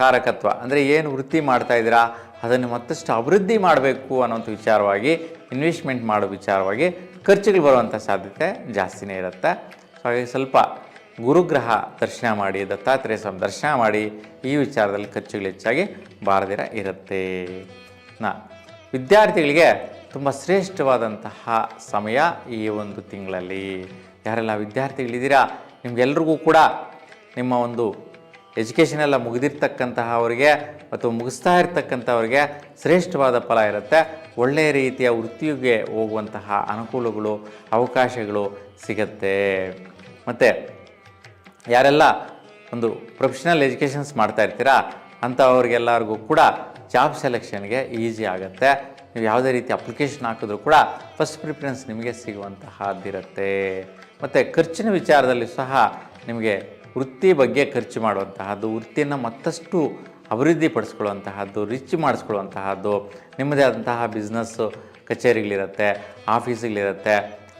ಕಾರಕತ್ವ ಅಂದರೆ ಏನು ವೃತ್ತಿ ಮಾಡ್ತಾ ಇದ್ದೀರಾ, ಅದನ್ನು ಮತ್ತಷ್ಟು ಅಭಿವೃದ್ಧಿ ಮಾಡಬೇಕು ಅನ್ನೋಂಥ ವಿಚಾರವಾಗಿ ಇನ್ವೆಸ್ಟ್ಮೆಂಟ್ ಮಾಡೋ ವಿಚಾರವಾಗಿ ಖರ್ಚುಗಳು ಬರುವಂಥ ಸಾಧ್ಯತೆ ಜಾಸ್ತಿನೇ ಇರುತ್ತೆ. ಸೊ ಹಾಗಾಗಿ ಸ್ವಲ್ಪ ಗುರುಗ್ರಹ ದರ್ಶನ ಮಾಡಿ, ದತ್ತಾತ್ರೇಯ ಸ್ವಾಮಿ ದರ್ಶನ ಮಾಡಿ, ಈ ವಿಚಾರದಲ್ಲಿ ಖರ್ಚುಗಳು ಹೆಚ್ಚಾಗಿ ಬಾರದಿರ ಇರುತ್ತೆ. ನಾ, ವಿದ್ಯಾರ್ಥಿಗಳಿಗೆ ತುಂಬ ಶ್ರೇಷ್ಠವಾದಂತಹ ಸಮಯ ಈ ಒಂದು ತಿಂಗಳಲ್ಲಿ. ಯಾರೆಲ್ಲ ವಿದ್ಯಾರ್ಥಿಗಳಿದ್ದೀರಾ, ನಿಮಗೆಲ್ರಿಗೂ ಕೂಡ ನಿಮ್ಮ ಒಂದು ಎಜುಕೇಷನ್ ಎಲ್ಲ ಮುಗಿದಿರ್ತಕ್ಕಂತಹ ಅವರಿಗೆ ಮತ್ತು ಮುಗಿಸ್ತಾ ಇರ್ತಕ್ಕಂಥವ್ರಿಗೆ ಶ್ರೇಷ್ಠವಾದ ಫಲ ಇರುತ್ತೆ. ಒಳ್ಳೆಯ ರೀತಿಯ ವೃತ್ತಿಗೆ ಹೋಗುವಂತಹ ಅನುಕೂಲಗಳು, ಅವಕಾಶಗಳು ಸಿಗತ್ತೆ. ಮತ್ತು ಯಾರೆಲ್ಲ ಒಂದು ಪ್ರೊಫೆಷ್ನಲ್ ಎಜುಕೇಷನ್ಸ್ ಮಾಡ್ತಾ ಇರ್ತೀರಾ, ಅಂಥವ್ರಿಗೆಲ್ಲರಿಗೂ ಕೂಡ ಜಾಬ್ ಸೆಲೆಕ್ಷನ್ಗೆ ಈಸಿ ಆಗುತ್ತೆ. ನೀವು ಯಾವುದೇ ರೀತಿ ಅಪ್ಲಿಕೇಶನ್ ಹಾಕಿದ್ರೂ ಕೂಡ ಫಸ್ಟ್ ಪ್ರಿಫರೆನ್ಸ್ ನಿಮಗೆ ಸಿಗುವಂತಹದ್ದಿರುತ್ತೆ. ಮತ್ತು ಖರ್ಚಿನ ವಿಚಾರದಲ್ಲಿ ಸಹ ನಿಮಗೆ ವೃತ್ತಿ ಬಗ್ಗೆ ಖರ್ಚು ಮಾಡುವಂತಹದ್ದು, ವೃತ್ತಿಯನ್ನು ಮತ್ತಷ್ಟು ಅಭಿವೃದ್ಧಿಪಡಿಸ್ಕೊಳ್ಳುವಂತಹದ್ದು ರಿಚ್ ಮಾಡಿಸ್ಕೊಳ್ಳುವಂತಹದ್ದು, ನಿಮ್ಮದೇ ಆದಂತಹ ಬಿಸ್ನೆಸ್ಸು ಕಚೇರಿಗಳಿರುತ್ತೆ ಆಫೀಸ್ಗಳಿರುತ್ತೆ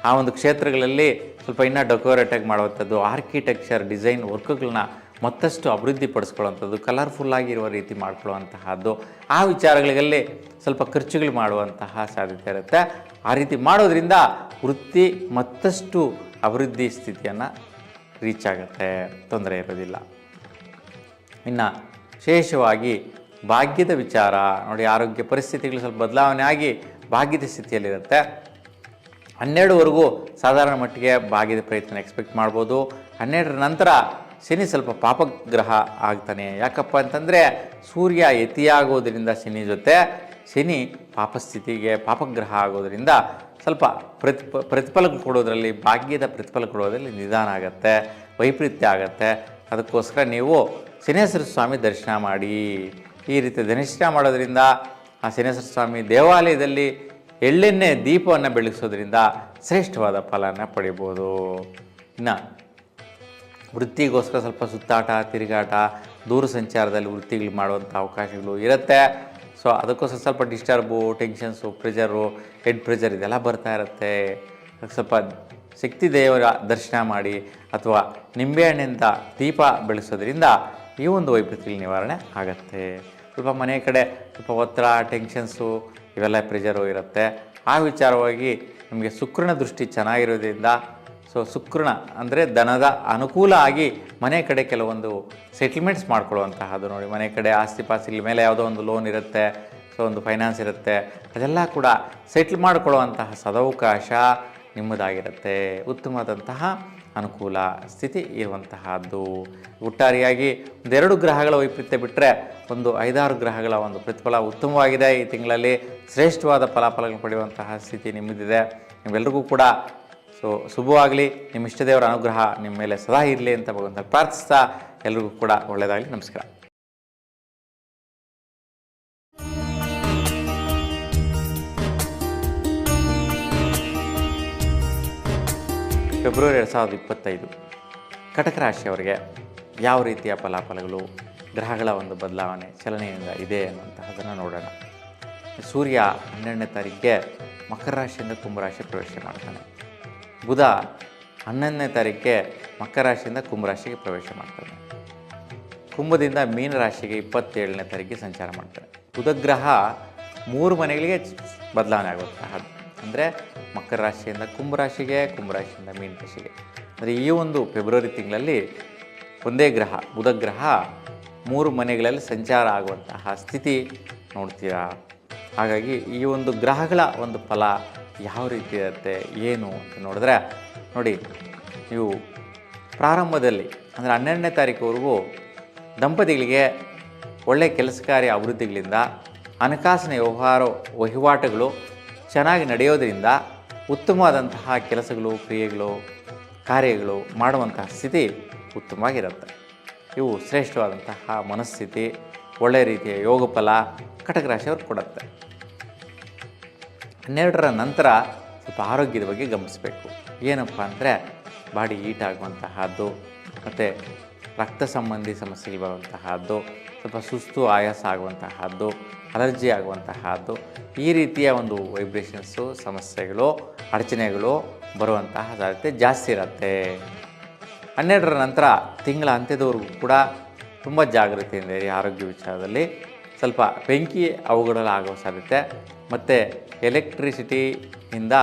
ಆ ಒಂದು ಕ್ಷೇತ್ರಗಳಲ್ಲಿ ಸ್ವಲ್ಪ ಇನ್ನೂ ಡೆಕೋರೇಟಾಗಿ ಮಾಡುವಂಥದ್ದು ಆರ್ಕಿಟೆಕ್ಚರ್ ಡಿಸೈನ್ ವರ್ಕ್ಗಳನ್ನ ಮತ್ತಷ್ಟು ಅಭಿವೃದ್ಧಿ ಪಡಿಸ್ಕೊಳ್ಳುವಂಥದ್ದು ಕಲರ್ಫುಲ್ಲಾಗಿರುವ ರೀತಿ ಮಾಡ್ಕೊಳ್ಳುವಂತಹದ್ದು, ಆ ವಿಚಾರಗಳಲ್ಲಿ ಸ್ವಲ್ಪ ಖರ್ಚುಗಳು ಮಾಡುವಂತಹ ಸಾಧ್ಯತೆ ಇರುತ್ತೆ. ಆ ರೀತಿ ಮಾಡೋದ್ರಿಂದ ವೃತ್ತಿ ಮತ್ತಷ್ಟು ಅಭಿವೃದ್ಧಿ ಸ್ಥಿತಿಯನ್ನು ರೀಚ್ ಆಗುತ್ತೆ. ತೊಂದರೆ ಇರೋದಿಲ್ಲ. ಇನ್ನು ವಿಶೇಷವಾಗಿ ಭಾಗ್ಯದ ವಿಚಾರ, ನೋಡಿ ಆರೋಗ್ಯ ಪರಿಸ್ಥಿತಿಗಳು ಸ್ವಲ್ಪ ಬದಲಾವಣೆ ಆಗಿ ಭಾಗ್ಯದ ಸ್ಥಿತಿಯಲ್ಲಿರುತ್ತೆ. ಹನ್ನೆರಡುವರೆಗೂ ಸಾಧಾರಣ ಮಟ್ಟಿಗೆ ಭಾಗ್ಯದ ಪ್ರಯತ್ನ ಎಕ್ಸ್ಪೆಕ್ಟ್ ಮಾಡ್ಬೋದು. ಹನ್ನೆರಡರ ನಂತರ ಶನಿ ಸ್ವಲ್ಪ ಪಾಪಗ್ರಹ ಆಗ್ತಾನೆ. ಯಾಕಪ್ಪ ಅಂತಂದರೆ ಸೂರ್ಯ ಯತಿಯಾಗೋದರಿಂದ ಶನಿ ಜೊತೆ ಶನಿ ಪಾಪಸ್ಥಿತಿಗೆ ಪಾಪಗ್ರಹ ಆಗೋದರಿಂದ ಸ್ವಲ್ಪ ಪ್ರತಿಪ ಪ್ರತಿಫಲ ಕೊಡೋದ್ರಲ್ಲಿ, ಭಾಗ್ಯದ ಪ್ರತಿಫಲ ಕೊಡೋದ್ರಲ್ಲಿ ನಿಧಾನ ಆಗುತ್ತೆ, ವೈಪರೀತ್ಯ ಆಗುತ್ತೆ. ಅದಕ್ಕೋಸ್ಕರ ನೀವು ಶನೇಶ್ವರ ಸ್ವಾಮಿ ದರ್ಶನ ಮಾಡಿ. ಈ ರೀತಿ ದರ್ಶನ ಮಾಡೋದರಿಂದ ಆ ಶನೇಶ್ವರ ಸ್ವಾಮಿ ದೇವಾಲಯದಲ್ಲಿ ಎಳ್ಳೆಣ್ಣೆ ದೀಪವನ್ನು ಬೆಳಗಿಸೋದ್ರಿಂದ ಶ್ರೇಷ್ಠವಾದ ಫಲನ ಪಡಿಬೋದು ಇನ್ನು ವೃತ್ತಿಗೋಸ್ಕರ ಸ್ವಲ್ಪ ಸುತ್ತಾಟ, ತಿರುಗಾಟ, ದೂರ ಸಂಚಾರದಲ್ಲಿ ವೃತ್ತಿಗಳು ಮಾಡುವಂಥ ಅವಕಾಶಗಳು ಇರುತ್ತೆ. ಸೊ ಅದಕ್ಕೋಸ್ಕರ ಸ್ವಲ್ಪ disturb tensions pressure head pressure ಇದೆಲ್ಲ ಬರ್ತಾ ಇರುತ್ತೆ. ಸ್ವಲ್ಪ ಶಕ್ತಿ ದೇವರ ದರ್ಶನ ಮಾಡಿ ಅಥವಾ ನಿಂಬೆಹಣ್ಣಿಂದ ದೀಪ ಬೆಳೆಸೋದ್ರಿಂದ ಈ ಒಂದು ವೈಪರೀತ್ಯ ನಿವಾರಣೆ ಆಗುತ್ತೆ. ಸ್ವಲ್ಪ ಮನೆ ಕಡೆ ಸ್ವಲ್ಪ ಒತ್ತಡ ಟೆನ್ಷನ್ಸು ಇವೆಲ್ಲ ಪ್ರೆಷರು ಇರುತ್ತೆ. ಆ ವಿಚಾರವಾಗಿ ನಿಮಗೆ ಶುಕ್ರನ ದೃಷ್ಟಿ ಚೆನ್ನಾಗಿರೋದ್ರಿಂದ ಸೊ ಶುಕ್ರನ ಅಂದರೆ ದನದ ಅನುಕೂಲ ಆಗಿ ಮನೆ ಕಡೆ ಕೆಲವೊಂದು ಸೆಟ್ಲ್ಮೆಂಟ್ಸ್ ಮಾಡ್ಕೊಳ್ಳುವಂತಹದ್ದು ನೋಡಿ. ಮನೆ ಕಡೆ ಆಸ್ತಿ ಪಾಸ್ತಿ ಮೇಲೆ ಯಾವುದೋ ಒಂದು ಲೋನ್ ಇರುತ್ತೆ ಸೊ ಒಂದು ಫೈನಾನ್ಸ್ ಇರುತ್ತೆ. ಅದೆಲ್ಲ ಕೂಡ ಸೆಟ್ಲ್ ಮಾಡಿಕೊಳ್ಳುವಂತಹ ಸದವಕಾಶ ನಿಮ್ಮದಾಗಿರುತ್ತೆ. ಉತ್ತಮವಾದಂತಹ ಅನುಕೂಲ ಸ್ಥಿತಿ ಇರುವಂತಹದ್ದು. ಒಟ್ಟಾರೆಯಾಗಿ ಒಂದೆರಡು ಗ್ರಹಗಳ ವೈಪರೀತ್ಯ ಬಿಟ್ಟರೆ ಒಂದು ಐದಾರು ಗ್ರಹಗಳ ಒಂದು ಪ್ರತಿಫಲ ಉತ್ತಮವಾಗಿದೆ. ಈ ತಿಂಗಳಲ್ಲಿ ಶ್ರೇಷ್ಠವಾದ ಫಲಾಫಲಗಳನ್ನು ಪಡೆಯುವಂತಹ ಸ್ಥಿತಿ ನಿಮ್ಮದಿದೆ. ನಿಮ್ಮೆಲ್ರಿಗೂ ಕೂಡ ಸೊ ಶುಭವಾಗಲಿ. ನಿಮ್ಮ ಇಷ್ಟದೇವರ ಅನುಗ್ರಹ ನಿಮ್ಮ ಮೇಲೆ ಸದಾ ಇರಲಿ ಅಂತ ಭಗವಂತ ಪ್ರಾರ್ಥಿಸ್ತಾ ಎಲ್ರಿಗೂ ಕೂಡ ಒಳ್ಳೆಯದಾಗಲಿ ನಮಸ್ಕಾರ. ಫೆಬ್ರವರಿ ಎರಡು ಸಾವಿರದ ಇಪ್ಪತ್ತೈದು. ಕಟಕ ರಾಶಿಯವರಿಗೆ ಯಾವ ರೀತಿಯ ಫಲಾಫಲಗಳು, ಗ್ರಹಗಳ ಒಂದು ಬದಲಾವಣೆ, ಚಲನೆಯಿಂದ ಇದೆ ಅನ್ನುವಂತಹದನ್ನು ನೋಡೋಣ. ಸೂರ್ಯ ಹನ್ನೆರಡನೇ ತಾರೀಕಿಗೆ ಮಕರ ರಾಶಿಯಿಂದ ಕುಂಭರಾಶಿ ಪ್ರವೇಶ ಮಾಡ್ತಾನೆ. ಬುಧ ಹನ್ನೊಂದನೇ ತಾರೀಕಿಗೆ ಮಕರ ರಾಶಿಯಿಂದ ಕುಂಭರಾಶಿಗೆ ಪ್ರವೇಶ ಮಾಡ್ತಾನೆ ಕುಂಭದಿಂದ ಮೀನ ರಾಶಿಗೆ ಇಪ್ಪತ್ತೇಳನೇ ತಾರೀಕಿಗೆ ಸಂಚಾರ ಮಾಡ್ತಾರೆ. ಬುಧಗ್ರಹ ಮೂರು ಮನೆಗಳಿಗೆ ಬದಲಾವಣೆ ಆಗುತ್ತೆ. ಅಂದರೆ ಮಕರ ರಾಶಿಯಿಂದ ಕುಂಭರಾಶಿಗೆ ಕುಂಭರಾಶಿಯಿಂದ ಕುಂಭ ರಾಶಿಯಿಂದ ಮೀನ ರಾಶಿಗೆ. ಅಂದರೆ ಈ ಒಂದು ಫೆಬ್ರವರಿ ತಿಂಗಳಲ್ಲಿ ಒಂದೇ ಗ್ರಹ, ಬುಧಗ್ರಹ ಮೂರು ಮನೆಗಳಲ್ಲಿ ಸಂಚಾರ ಆಗುವಂತಹ ಸ್ಥಿತಿ ನೋಡ್ತೀರಾ? ಹಾಗಾಗಿ ಈ ಒಂದು ಗ್ರಹಗಳ ಒಂದು ಫಲ ಯಾವ ರೀತಿ ಇರುತ್ತೆ ಏನು ಅಂತ ನೋಡಿದ್ರೆ, ನೋಡಿ, ನೀವು ಪ್ರಾರಂಭದಲ್ಲಿ, ಅಂದರೆ ಹನ್ನೆರಡನೇ ತಾರೀಕುವರೆಗೂ ದಂಪತಿಗಳಿಗೆ ಒಳ್ಳೆಯ ಕೆಲಸಕಾರಿ ಅಭಿವೃದ್ಧಿಗಳಿಂದ, ಹಣಕಾಸಿನ ವ್ಯವಹಾರ ವಹಿವಾಟುಗಳು ಚೆನ್ನಾಗಿ ನಡೆಯೋದರಿಂದ ಉತ್ತಮವಾದಂತಹ ಕೆಲಸಗಳು, ಕ್ರಿಯೆಗಳು, ಕಾರ್ಯಗಳು ಮಾಡುವಂತಹ ಸ್ಥಿತಿ ಉತ್ತಮವಾಗಿರುತ್ತೆ. ಇವು ಶ್ರೇಷ್ಠವಾದಂತಹ ಮನಸ್ಥಿತಿ ಒಳ್ಳೆಯ ರೀತಿಯ ಯೋಗಫಲ ಕಟಕ ರಾಶಿಯವ್ರಿಗೆ ಕೊಡುತ್ತೆ. ಹನ್ನೆರಡರ ನಂತರ ಸ್ವಲ್ಪ ಆರೋಗ್ಯದ ಬಗ್ಗೆ ಗಮನಿಸಬೇಕು. ಏನಪ್ಪ ಅಂದರೆ ಬಾಡಿ ಹೀಟ್ ಆಗುವಂತಹದ್ದು, ಮತ್ತು ರಕ್ತ ಸಂಬಂಧಿ ಸಮಸ್ಯೆಗಳು ಬರುವಂತಹದ್ದು, ಸ್ವಲ್ಪ ಸುಸ್ತು ಆಯಾಸ ಆಗುವಂತಹದ್ದು, ಅಲರ್ಜಿ ಆಗುವಂತಹದ್ದು, ಈ ರೀತಿಯ ಒಂದು ವೈಬ್ರೇಷನ್ಸು ಸಮಸ್ಯೆಗಳು, ಅಡಚಣೆಗಳು ಬರುವಂತಹ ಸಾಧ್ಯತೆ ಜಾಸ್ತಿ ಇರುತ್ತೆ. ಹನ್ನೆರಡರ ನಂತರ ತಿಂಗಳ ಅಂತ್ಯದವರೆಗೂ ಕೂಡ ತುಂಬ ಜಾಗೃತಿಯಿಂದ ಇರಿ ಆರೋಗ್ಯ ವಿಚಾರದಲ್ಲಿ. ಸ್ವಲ್ಪ ಬೆಂಕಿ ಅವಘಡಗಳಾಗೋ ಸಾಧ್ಯತೆ. ಮತ್ತು ಎಲೆಕ್ಟ್ರಿಸಿಟಿಯಿಂದ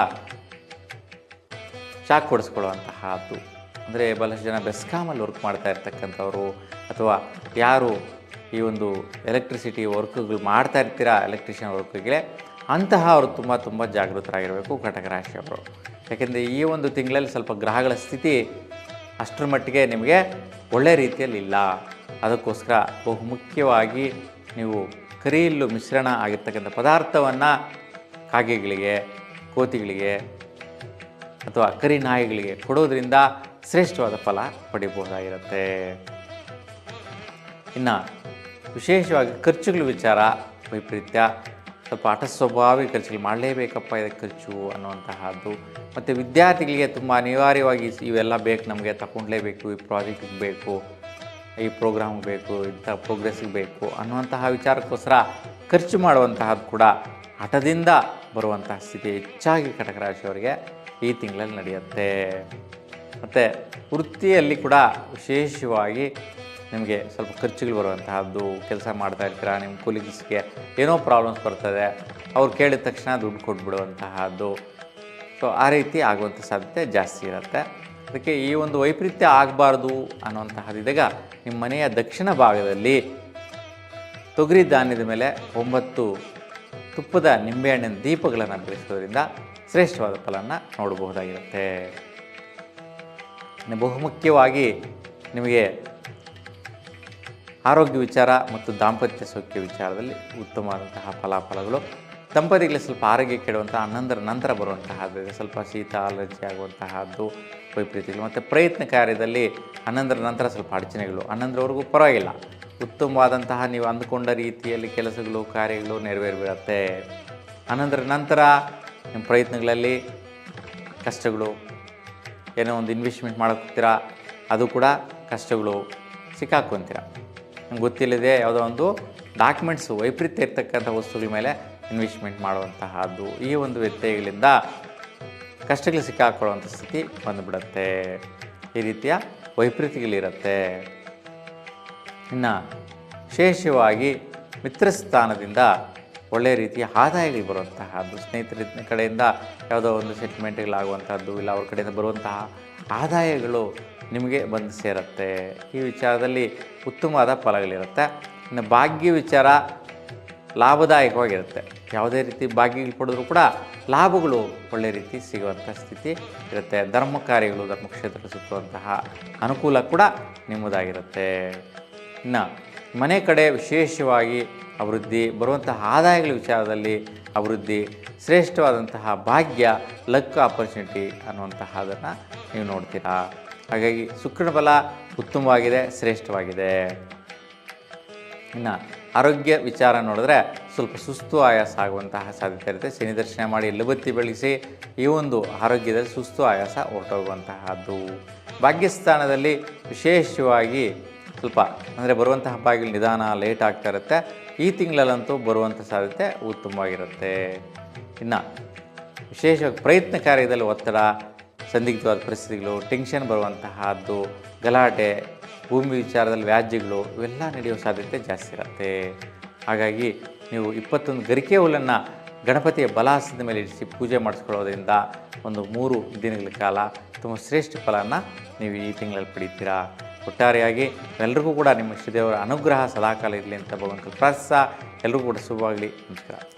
ಶಾಕ್ ಹೊಡೆಸ್ಕೊಳ್ಳುವಂತಹದ್ದು. ಅಂದರೆ ಬಹಳಷ್ಟು ಜನ ಬೆಸ್ಕಾಮಲ್ಲಿ ವರ್ಕ್ ಮಾಡ್ತಾ ಇರ್ತಕ್ಕಂಥವ್ರು ಅಥವಾ ಯಾರು ಈ ಒಂದು ಎಲೆಕ್ಟ್ರಿಸಿಟಿ ವರ್ಕ್ಗಳು ಮಾಡ್ತಾ ಇರ್ತೀರಾ ಎಲೆಕ್ಟ್ರಿಷಿಯನ್ ವರ್ಕ್ಗೆ ಅಂತಹ ಅವರು ತುಂಬ ತುಂಬ ಜಾಗೃತರಾಗಿರಬೇಕು ಕಟಕ ರಾಶಿಯವರು. ಯಾಕೆಂದರೆ ಈ ಒಂದು ತಿಂಗಳಲ್ಲಿ ಸ್ವಲ್ಪ ಗ್ರಹಗಳ ಸ್ಥಿತಿ ಅಷ್ಟರ ಮಟ್ಟಿಗೆ ನಿಮಗೆ ಒಳ್ಳೆಯ ರೀತಿಯಲ್ಲಿ ಇಲ್ಲ. ಅದಕ್ಕೋಸ್ಕರ ಬಹುಮುಖ್ಯವಾಗಿ ನೀವು ಕರಿಯಿಲ್ಲು ಮಿಶ್ರಣ ಆಗಿರ್ತಕ್ಕಂಥ ಪದಾರ್ಥವನ್ನು ಕಾಗೆಗಳಿಗೆ, ಕೋತಿಗಳಿಗೆ ಅಥವಾ ಕರಿ ನಾಯಿಗಳಿಗೆ ಕೊಡೋದ್ರಿಂದ ಶ್ರೇಷ್ಠವಾದ ಫಲ ಪಡಿಬಹುದಾಗಿರುತ್ತೆ. ಇನ್ನು ವಿಶೇಷವಾಗಿ ಖರ್ಚುಗಳ ವಿಚಾರ, ವೈಪರೀತ್ಯ, ಸ್ವಲ್ಪ ಅಟ ಸ್ವಭಾವಿ ಖರ್ಚುಗಳು ಮಾಡಲೇಬೇಕಪ್ಪ ಇದಕ್ಕೆ ಖರ್ಚು ಅನ್ನುವಂತಹದ್ದು. ಮತ್ತು ವಿದ್ಯಾರ್ಥಿಗಳಿಗೆ ತುಂಬ ಅನಿವಾರ್ಯವಾಗಿ ಇವೆಲ್ಲ ಬೇಕು, ನಮಗೆ ತಗೊಂಡ್ಲೇಬೇಕು, ಈ ಪ್ರಾಜೆಕ್ಟಿಗೆ ಬೇಕು. ಈ ಪ್ರೋಗ್ರಾಮ್ ಬೇಕು, ಇಂಥ ಪ್ರೋಗ್ರೆಸ್ಗೆ ಬೇಕು ಅನ್ನುವಂತಹ ವಿಚಾರಕ್ಕೋಸ್ಕರ ಖರ್ಚು ಮಾಡುವಂತಹದ್ದು ಕೂಡ ಹಠದಿಂದ ಬರುವಂತಹ ಸ್ಥಿತಿ ಹೆಚ್ಚಾಗಿ ಕಟಕ ರಾಶಿಯವರಿಗೆ ಈ ತಿಂಗಳಲ್ಲಿ ನಡೆಯುತ್ತೆ. ಮತ್ತು ವೃತ್ತಿಯಲ್ಲಿ ಕೂಡ ವಿಶೇಷವಾಗಿ ನಿಮಗೆ ಸ್ವಲ್ಪ ಖರ್ಚುಗಳು ಬರುವಂತಹದ್ದು, ಕೆಲಸ ಮಾಡ್ತಾ ಇರ್ತೀರ, ನಿಮ್ಮ ಕೂಲಿಗಿಸ್ಗೆ ಏನೋ ಪ್ರಾಬ್ಲಮ್ಸ್ ಬರ್ತದೆ, ಅವ್ರು ಕೇಳಿದ ತಕ್ಷಣ ದುಡ್ಡು ಕೊಟ್ಬಿಡುವಂತಹದ್ದು. ಸೊ ಆ ರೀತಿ ಆಗುವಂಥ ಸಾಧ್ಯತೆ ಜಾಸ್ತಿ ಇರುತ್ತೆ. ಅದಕ್ಕೆ ಈ ಒಂದು ವೈಪರೀತ್ಯ ಆಗಬಾರ್ದು ಅನ್ನುವಂತಹದ್ದಿದ್ದಾಗ ನಿಮ್ಮ ಮನೆಯ ದಕ್ಷಿಣ ಭಾಗದಲ್ಲಿ ತೊಗರಿ ಧಾನ್ಯದ ಮೇಲೆ ಒಂಬತ್ತು ತುಪ್ಪದ ನಿಂಬೆಹಣ್ಣಿನ ದೀಪಗಳನ್ನು ಬೆಳೆಸೋದ್ರಿಂದ ಶ್ರೇಷ್ಠವಾದ ಫಲವನ್ನು ನೋಡಬಹುದಾಗಿರುತ್ತೆ. ಬಹುಮುಖ್ಯವಾಗಿ ನಿಮಗೆ ಆರೋಗ್ಯ ವಿಚಾರ ಮತ್ತು ದಾಂಪತ್ಯ ಸೌಖ್ಯ ವಿಚಾರದಲ್ಲಿ ಉತ್ತಮವಾದಂತಹ ಫಲಾಫಲಗಳು. ದಂಪತಿಗಳಿಗೆ ಸ್ವಲ್ಪ ಆರೋಗ್ಯ ಕೆಡುವಂಥ ಹನ್ನೊಂದರ ನಂತರ ಬರುವಂತಹದ್ದು, ಸ್ವಲ್ಪ ಶೀತ ಅಲರ್ಜಿ ಆಗುವಂತಹದ್ದು ವೈಪರೀತ್ಯಗಳು ಮತ್ತು ಪ್ರಯತ್ನ ಕಾರ್ಯದಲ್ಲಿ ಹನ್ನೊಂದರ ನಂತರ ಸ್ವಲ್ಪ ಅಡಚಣೆಗಳು. ಹನ್ನೊಂದರವರೆಗೂ ಪರವಾಗಿಲ್ಲ. ಉತ್ತಮವಾದಂತಹ ನೀವು ಅಂದುಕೊಂಡ ರೀತಿಯಲ್ಲಿ ಕೆಲಸಗಳು, ಕಾರ್ಯಗಳು ನೆರವೇರಿಬಿಡುತ್ತೆ. ಹನ್ನೊಂದರ ನಂತರ ನಿಮ್ಮ ಪ್ರಯತ್ನಗಳಲ್ಲಿ ಕಷ್ಟಗಳು, ಏನೋ ಒಂದು ಇನ್ವೆಸ್ಟ್ಮೆಂಟ್ ಮಾಡೋಕ್ತೀರಾ ಅದು ಕೂಡ ಕಷ್ಟಗಳು ಸಿಕ್ಕಾಕೊಂತೀರ. ನಂಗೆ ಗೊತ್ತಿಲ್ಲದೆ ಯಾವುದೋ ಒಂದು ಡಾಕ್ಯುಮೆಂಟ್ಸು ವೈಪರೀತ್ಯ ಇರ್ತಕ್ಕಂಥ ವಸ್ತುಗಳ ಮೇಲೆ ಇನ್ವೆಸ್ಟ್ಮೆಂಟ್ ಮಾಡುವಂತಹದ್ದು ಈ ಒಂದು ವ್ಯತ್ಯಯಗಳಿಂದ ಕಷ್ಟಗಳು ಸಿಕ್ಕಾಕೊಳ್ಳುವಂಥ ಸ್ಥಿತಿ ಬಂದುಬಿಡತ್ತೆ. ಈ ರೀತಿಯ ವೈಪರೀತ್ಯಗಳಿರುತ್ತೆ. ಇನ್ನು ವಿಶೇಷವಾಗಿ ಮಿತ್ರಸ್ಥಾನದಿಂದ ಒಳ್ಳೆಯ ರೀತಿಯ ಆದಾಯಗಳು ಬರುವಂತಹದ್ದು ಸ್ನೇಹಿತರ ಕಡೆಯಿಂದ ಯಾವುದೋ ಒಂದು ಸೆಟ್ಮೆಂಟ್ಗಳಾಗುವಂಥದ್ದು, ಇಲ್ಲ ಅವ್ರ ಕಡೆಯಿಂದ ಬರುವಂತಹ ಆದಾಯಗಳು ನಿಮಗೆ ಬಂದು ಸೇರುತ್ತೆ. ಈ ವಿಚಾರದಲ್ಲಿ ಉತ್ತಮವಾದ ಫಲಗಳಿರುತ್ತೆ. ಇನ್ನು ಭಾಗ್ಯ ವಿಚಾರ ಲಾಭದಾಯಕವಾಗಿರುತ್ತೆ ಯಾವುದೇ ರೀತಿ ಬಾಗಿಲು ಪಡೆದ್ರೂ ಕೂಡ ಲಾಭಗಳು ಒಳ್ಳೆಯ ರೀತಿ ಸಿಗುವಂಥ ಸ್ಥಿತಿ ಇರುತ್ತೆ. ಧರ್ಮ ಕಾರ್ಯಗಳು ಧರ್ಮಕ್ಷೇತ್ರ ಸುತ್ತುವಂತಹ ಅನುಕೂಲ ಕೂಡ ನಿಮ್ಮದಾಗಿರುತ್ತೆ. ಇನ್ನು ಮನೆ ಕಡೆ ವಿಶೇಷವಾಗಿ ಅಭಿವೃದ್ಧಿ, ಬರುವಂತಹ ಆದಾಯಗಳ ವಿಚಾರದಲ್ಲಿ ಅಭಿವೃದ್ಧಿ, ಶ್ರೇಷ್ಠವಾದಂತಹ ಭಾಗ್ಯ ಲಕ್ ಆಪರ್ಚುನಿಟಿ ಅನ್ನುವಂತಹದನ್ನು ನೀವು ನೋಡ್ತೀರಾ. ಹಾಗಾಗಿ ಶುಕ್ರನ ಬಲ ಉತ್ತಮವಾಗಿದೆ, ಶ್ರೇಷ್ಠವಾಗಿದೆ. ಇನ್ನು ಆರೋಗ್ಯ ವಿಚಾರ ನೋಡಿದ್ರೆ ಸ್ವಲ್ಪ ಸುಸ್ತು ಆಯಾಸ ಆಗುವಂತಹ ಸಾಧ್ಯತೆ ಇರುತ್ತೆ. ಶನಿ ದರ್ಶನ ಮಾಡಿ ಎಲ್ಲಬತ್ತಿ ಬೆಳೆಸಿ ಈ ಒಂದು ಆರೋಗ್ಯದಲ್ಲಿ ಸುಸ್ತು ಆಯಾಸ ಹೊರಟೋಗುವಂತಹದ್ದು. ಭಾಗ್ಯಸ್ಥಾನದಲ್ಲಿ ವಿಶೇಷವಾಗಿ ಸ್ವಲ್ಪ ಅಂದರೆ ಬರುವಂತಹ ಬಾಗಿಲು ನಿಧಾನ ಲೇಟ್ ಆಗ್ತಾ ಇರುತ್ತೆ. ಈ ತಿಂಗಳಲ್ಲಂತೂ ಬರುವಂಥ ಸಾಧ್ಯತೆ ಉತ್ತಮವಾಗಿರುತ್ತೆ. ಇನ್ನು ವಿಶೇಷವಾಗಿ ಪ್ರಯತ್ನ ಕಾರ್ಯದಲ್ಲಿ ಒತ್ತಡ, ಸಂದಿಗ್ಧವಾದ ಪರಿಸ್ಥಿತಿಗಳು ಟೆನ್ಷನ್ ಬರುವಂತಹದ್ದು, ಗಲಾಟೆ ಭೂಮಿ ವಿಚಾರದಲ್ಲಿ ವ್ಯಾಜ್ಯಗಳು ಇವೆಲ್ಲ ನಡೆಯುವ ಸಾಧ್ಯತೆ ಜಾಸ್ತಿ ಇರುತ್ತೆ. ಹಾಗಾಗಿ ನೀವು ಇಪ್ಪತ್ತೊಂದು ಗರಿಕೆ ಹುಲ್ಲನ್ನು ಗಣಪತಿಯ ಬಲಾಸದ ಮೇಲೆ ಇರಿಸಿ ಪೂಜೆ ಮಾಡಿಸ್ಕೊಳ್ಳೋದ್ರಿಂದ ಒಂದು ಮೂರು ದಿನಗಳ ಕಾಲ ತುಂಬ ಶ್ರೇಷ್ಠ ಫಲವನ್ನು ನೀವು ಈ ತಿಂಗಳಲ್ಲಿ ಪಡಿತೀರಾ. ಒಟ್ಟಾರೆಯಾಗಿ ಎಲ್ರಿಗೂ ಕೂಡ ನಿಮ್ಮ ಇಷ್ಟದೇವರ ಅನುಗ್ರಹ, ಸದಾಕಾಲ ಇರಲಿ ಅಂತ ಭಗವಂತ ಪ್ರಾರ್ಥಿಸ ಎಲ್ಲರಿಗೂ ಕೂಡ ಶುಭವಾಗಲಿ. ನಮಸ್ಕಾರ.